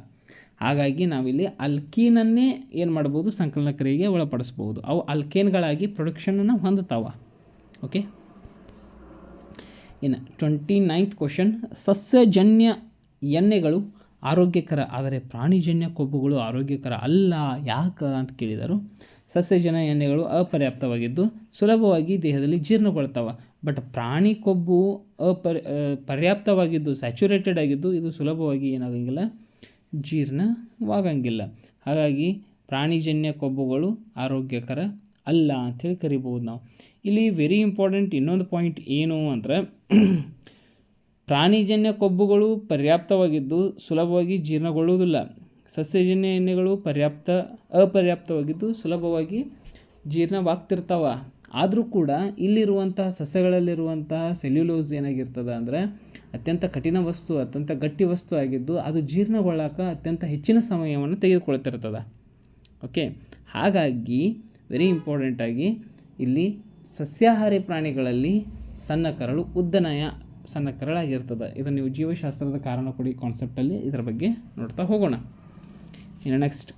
ಹಾಗಾಗಿ ನಾವಿಲ್ಲಿ ಅಲ್ಕೀನನ್ನೇ ಏನು ಮಾಡ್ಬೋದು, ಸಂಕಲನ ಕ್ರಿಯೆಗೆ ಒಳಪಡಿಸ್ಬೋದು. ಅವು ಅಲ್ಕೇನ್ಗಳಾಗಿ ಪ್ರೊಡಕ್ಷನನ್ನು ಹೊಂದುತ್ತಾವ. ಓಕೆ ಇನ್ನು ಟ್ವೆಂಟಿ ನೈನ್ತ್ ಕ್ವಶನ್ ಸಸ್ಯಜನ್ಯ ಎಣ್ಣೆಗಳು ಆರೋಗ್ಯಕರ, ಆದರೆ ಪ್ರಾಣಿಜನ್ಯ ಕೊಬ್ಬುಗಳು ಆರೋಗ್ಯಕರ ಅಲ್ಲ, ಯಾಕೆ ಅಂತ ಕೇಳಿದರು. ಸಸ್ಯಜನ್ಯ ಎಣ್ಣೆಗಳು ಅಪರ್ಯಾಪ್ತವಾಗಿದ್ದು ಸುಲಭವಾಗಿ ದೇಹದಲ್ಲಿ ಜೀರ್ಣಗೊಳ್ತಾವೆ. ಬಟ್ ಪ್ರಾಣಿ ಕೊಬ್ಬು ಅಪರ್ ಪರ್ಯಾಪ್ತವಾಗಿದ್ದು ಸ್ಯಾಚುರೇಟೆಡ್ ಆಗಿದ್ದು ಇದು ಸುಲಭವಾಗಿ ಏನಾಗಂಗಿಲ್ಲ. ಜೀರ್ಣವಾಗಂಗಿಲ್ಲ ಹಾಗಾಗಿ ಪ್ರಾಣಿಜನ್ಯ ಕೊಬ್ಬುಗಳು ಆರೋಗ್ಯಕರ ಅಲ್ಲ ಅಂಥೇಳಿ ಕರಿಬೋದು ನಾವು. ಇಲ್ಲಿ ವೆರಿ ಇಂಪಾರ್ಟೆಂಟ್ ಇನ್ನೊಂದು ಪಾಯಿಂಟ್ ಏನು ಅಂದರೆ <clears throat> ಪ್ರಾಣಿಜನ್ಯ ಕೊಬ್ಬುಗಳು ಪರ್ಯಾಪ್ತವಾಗಿದ್ದು ಸುಲಭವಾಗಿ ಜೀರ್ಣಗೊಳ್ಳುವುದಿಲ್ಲ. ಸಸ್ಯಜನ್ಯ ಎಣ್ಣೆಗಳು ಪರ್ಯಾಪ್ತ, ಅಪರ್ಯಾಪ್ತವಾಗಿದ್ದು ಸುಲಭವಾಗಿ ಜೀರ್ಣವಾಗ್ತಿರ್ತಾವ. ಆದರೂ ಕೂಡ ಇಲ್ಲಿರುವಂತಹ ಸಸ್ಯಗಳಲ್ಲಿರುವಂತಹ ಸೆಲ್ಯುಲೋಸ್ ಏನಾಗಿರ್ತದೆ ಅಂದರೆ ಅತ್ಯಂತ ಕಠಿಣ ವಸ್ತು, ಅತ್ಯಂತ ಗಟ್ಟಿ ವಸ್ತು ಆಗಿದ್ದು ಅದು ಜೀರ್ಣಗೊಳ್ಳಾಕ ಅತ್ಯಂತ ಹೆಚ್ಚಿನ ಸಮಯವನ್ನು ತೆಗೆದುಕೊಳ್ತಿರ್ತದೆ. ಓಕೆ ಹಾಗಾಗಿ ವೆರಿ ಇಂಪಾರ್ಟೆಂಟಾಗಿ ಇಲ್ಲಿ ಸಸ್ಯಾಹಾರಿ ಪ್ರಾಣಿಗಳಲ್ಲಿ ಸಣ್ಣ ಕರಳು, ಉದ್ದನಯ ಸಣ್ಣ ಕರಳಾಗಿರ್ತದೆ. ಇದನ್ನು ನೀವು ಜೀವಶಾಸ್ತ್ರದ ಕಾರಣ ಕೊಡಿ ಕಾನ್ಸೆಪ್ಟಲ್ಲಿ ಇದರ ಬಗ್ಗೆ ನೋಡ್ತಾ ಹೋಗೋಣ. ಇನ್ನು ನೆಕ್ಸ್ಟ್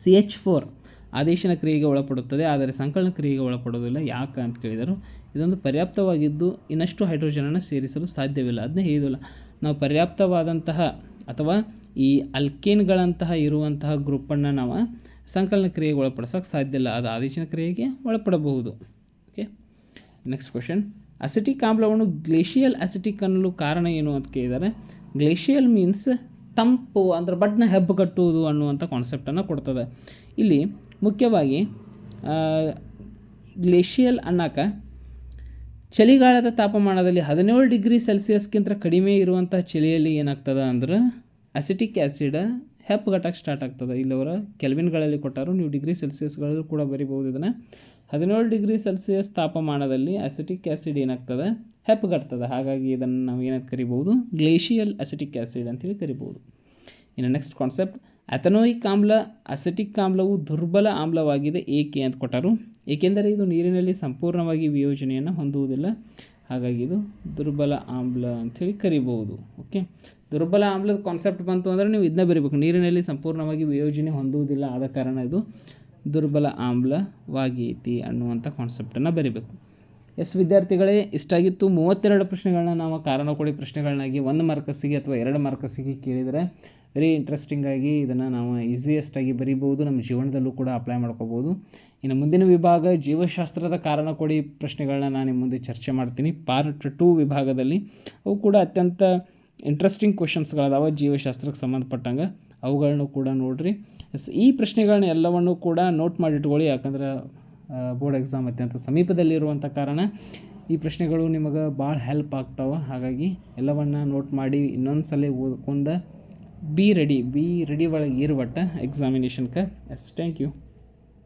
ಸಿ ಎಚ್ ಫೋರ್ ಆದೇಶನ ಕ್ರಿಯೆಗೆ ಒಳಪಡುತ್ತದೆ, ಆದರೆ ಸಂಕಲನ ಕ್ರಿಯೆಗೆ ಒಳಪಡೋದಿಲ್ಲ ಯಾಕೆ ಅಂತ ಕೇಳಿದರು, ಇದೊಂದು ಪರ್ಯಾಪ್ತವಾಗಿದ್ದು ಇನ್ನಷ್ಟು ಹೈಡ್ರೋಜನನ್ನು ಸೇರಿಸಲು ಸಾಧ್ಯವಿಲ್ಲ. ಅದನ್ನೇ ಹೇಳಿದಿಲ್ಲ ನಾವು ಪರ್ಯಾಪ್ತವಾದಂತಹ ಅಥವಾ ಈ ಅಲ್ಕೇನ್ಗಳಂತಹ ಇರುವಂತಹ ಗ್ರೂಪನ್ನು ನಾವು ಸಂಕಲನ ಕ್ರಿಯೆಗೆ ಒಳಪಡಿಸೋಕೆ ಸಾಧ್ಯ ಇಲ್ಲ. ಅದು ಆದೇಶನ ಕ್ರಿಯೆಗೆ ಒಳಪಡಬಹುದು. ಓಕೆ ನೆಕ್ಸ್ಟ್ ಕ್ವಶನ್ ಅಸಿಟಿಕ್ ಆಮ್ಲವನ್ನು ಗ್ಲೇಷಿಯಲ್ ಅಸಿಟಿಕ್ ಅನ್ನಲು ಕಾರಣ ಏನು ಅಂತ ಕೇಳಿದರೆ, ಗ್ಲೇಷಿಯಲ್ ಮೀನ್ಸ್ ತಂಪು, ಅಂದ್ರೆ ಬಡ್ನ ಹೆಬ್ಬು ಕಟ್ಟುವುದು ಅನ್ನುವಂಥ ಕಾನ್ಸೆಪ್ಟನ್ನು ಕೊಡ್ತದೆ. ಇಲ್ಲಿ ಮುಖ್ಯವಾಗಿ ಗ್ಲೇಷಿಯಲ್ ಅನ್ನಕ ಚಳಿಗಾಲದ ತಾಪಮಾನದಲ್ಲಿ ಹದಿನೇಳು ಡಿಗ್ರಿ ಸೆಲ್ಸಿಯಸ್ಗಿಂತ ಕಡಿಮೆ ಇರುವಂಥ ಚಳಿಯಲ್ಲಿ ಏನಾಗ್ತದೆ ಅಂದ್ರೆ ಅಸಿಟಿಕ್ ಆ್ಯಸಿಡ್ ಹೆಪ್ಪುಗಟ್ಟಕ್ಕೆ ಸ್ಟಾರ್ಟ್ ಆಗ್ತದೆ. ಇಲ್ಲವರ ಕೆಲ್ವಿನ್ಗಳಲ್ಲಿ ಕೊಟ್ಟರು, ನೀವು ಡಿಗ್ರಿ ಸೆಲ್ಸಿಯಸ್ಗಳಲ್ಲೂ ಕೂಡ ಬರಿಬೋದು ಇದನ್ನು. ಹದಿನೇಳು ಡಿಗ್ರಿ ಸೆಲ್ಸಿಯಸ್ ತಾಪಮಾನದಲ್ಲಿ ಅಸಿಟಿಕ್ ಆ್ಯಸಿಡ್ ಏನಾಗ್ತದೆ? ಹೆಪ್ಪುಗಟ್ತದೆ ಹಾಗಾಗಿ ಇದನ್ನು ನಾವು ಏನಂತ ಕರಿಬೋದು ಗ್ಲೇಷಿಯಲ್ ಅಸಿಟಿಕ್ ಆ್ಯಸಿಡ್ ಅಂತೇಳಿ ಕರಿಬೋದು ಇನ್ನು ನೆಕ್ಸ್ಟ್ ಕಾನ್ಸೆಪ್ಟ್ ಅಥನೋಯಿಕ್ ಆಮ್ಲ, ಅಸೆಟಿಕ್ ಆಮ್ಲವು ದುರ್ಬಲ ಆಮ್ಲವಾಗಿದೆ ಏಕೆ ಅಂತ ಕೊಟ್ಟರು. ಏಕೆಂದರೆ ಇದು ನೀರಿನಲ್ಲಿ ಸಂಪೂರ್ಣವಾಗಿ ವಿಯೋಜನೆಯನ್ನು ಹೊಂದುವುದಿಲ್ಲ. ಹಾಗಾಗಿ ಇದು ದುರ್ಬಲ ಆಮ್ಲ ಅಂಥೇಳಿ ಕರಿಬೋದು ಓಕೆ ದುರ್ಬಲ ಆಮ್ಲದ ಕಾನ್ಸೆಪ್ಟ್ ಬಂತು ಅಂದರೆ ನೀವು ಇದನ್ನ ಬರಿಬೇಕು. ನೀರಿನಲ್ಲಿ ಸಂಪೂರ್ಣವಾಗಿ ವಿಯೋಜನೆ ಹೊಂದುವುದಿಲ್ಲ ಆದ ಕಾರಣ ಇದು ದುರ್ಬಲ ಆಮ್ಲವಾಗೈತಿ ಅನ್ನುವಂಥ ಕಾನ್ಸೆಪ್ಟನ್ನು ಬರಿಬೇಕು. ಎಸ್ ವಿದ್ಯಾರ್ಥಿಗಳೇ, ಇಷ್ಟಾಗಿತ್ತು ಮೂವತ್ತೆರಡು ಪ್ರಶ್ನೆಗಳನ್ನ ನಾವು ಕಾರಣ ಕೊಡಿ ಪ್ರಶ್ನೆಗಳನ್ನಾಗಿ ಒಂದು ಮಾರ್ಕಸ್ಸಿಗೆ ಅಥವಾ ಎರಡು ಮಾರ್ಕಸ್ಸಿಗೆ ಕೇಳಿದರೆ ವೆರಿ ಇಂಟ್ರೆಸ್ಟಿಂಗಾಗಿ ಇದನ್ನು ನಾವು ಈಸಿಯೆಸ್ಟಾಗಿ ಬರಿಬೋದು ನಮ್ಮ ಜೀವನದಲ್ಲೂ ಕೂಡ ಅಪ್ಲೈ ಮಾಡ್ಕೋಬೋದು ಇನ್ನು ಮುಂದಿನ ವಿಭಾಗ ಜೀವಶಾಸ್ತ್ರದ ಕಾರಣ ಕೊಡಿ ಪ್ರಶ್ನೆಗಳನ್ನ ನಾನು ನಿಮ್ಮ ಮುಂದೆ ಚರ್ಚೆ ಮಾಡ್ತೀನಿ. ಪಾರ್ಟ್ ಟೂ ವಿಭಾಗದಲ್ಲಿ ಅವು ಕೂಡ ಅತ್ಯಂತ ಇಂಟ್ರೆಸ್ಟಿಂಗ್ ಕ್ವಶನ್ಸ್ಗಳದಾವ ಜೀವಶಾಸ್ತ್ರಕ್ಕೆ ಸಂಬಂಧಪಟ್ಟಂಗೆ. ಅವುಗಳನ್ನು ಕೂಡ ನೋಡಿರಿ. ಈ ಪ್ರಶ್ನೆಗಳನ್ನ ಎಲ್ಲವನ್ನು ಕೂಡ ನೋಟ್ ಮಾಡಿಟ್ಕೊಳ್ಳಿ. ಯಾಕಂದ್ರೆ ಬೋರ್ಡ್ ಎಕ್ಸಾಮ್ ಅತ್ಯಂತ ಸಮೀಪದಲ್ಲಿರುವಂಥ ಕಾರಣ ಈ ಪ್ರಶ್ನೆಗಳು ನಿಮಗೆ ಭಾಳ ಹೆಲ್ಪ್ ಆಗ್ತಾವೆ. ಹಾಗಾಗಿ ಎಲ್ಲವನ್ನು ನೋಟ್ ಮಾಡಿ ಇನ್ನೊಂದು ಸಲ ಓದ್ಕೊಂಡ ಬಿ ರೆಡಿ ಬಿ ರೆಡಿ ಒಳಗೆ ಇರುವಟ್ಟ ಎಕ್ಸಾಮಿನೇಷನ್ಕ ಎಸ್ ಥ್ಯಾಂಕ್ ಯು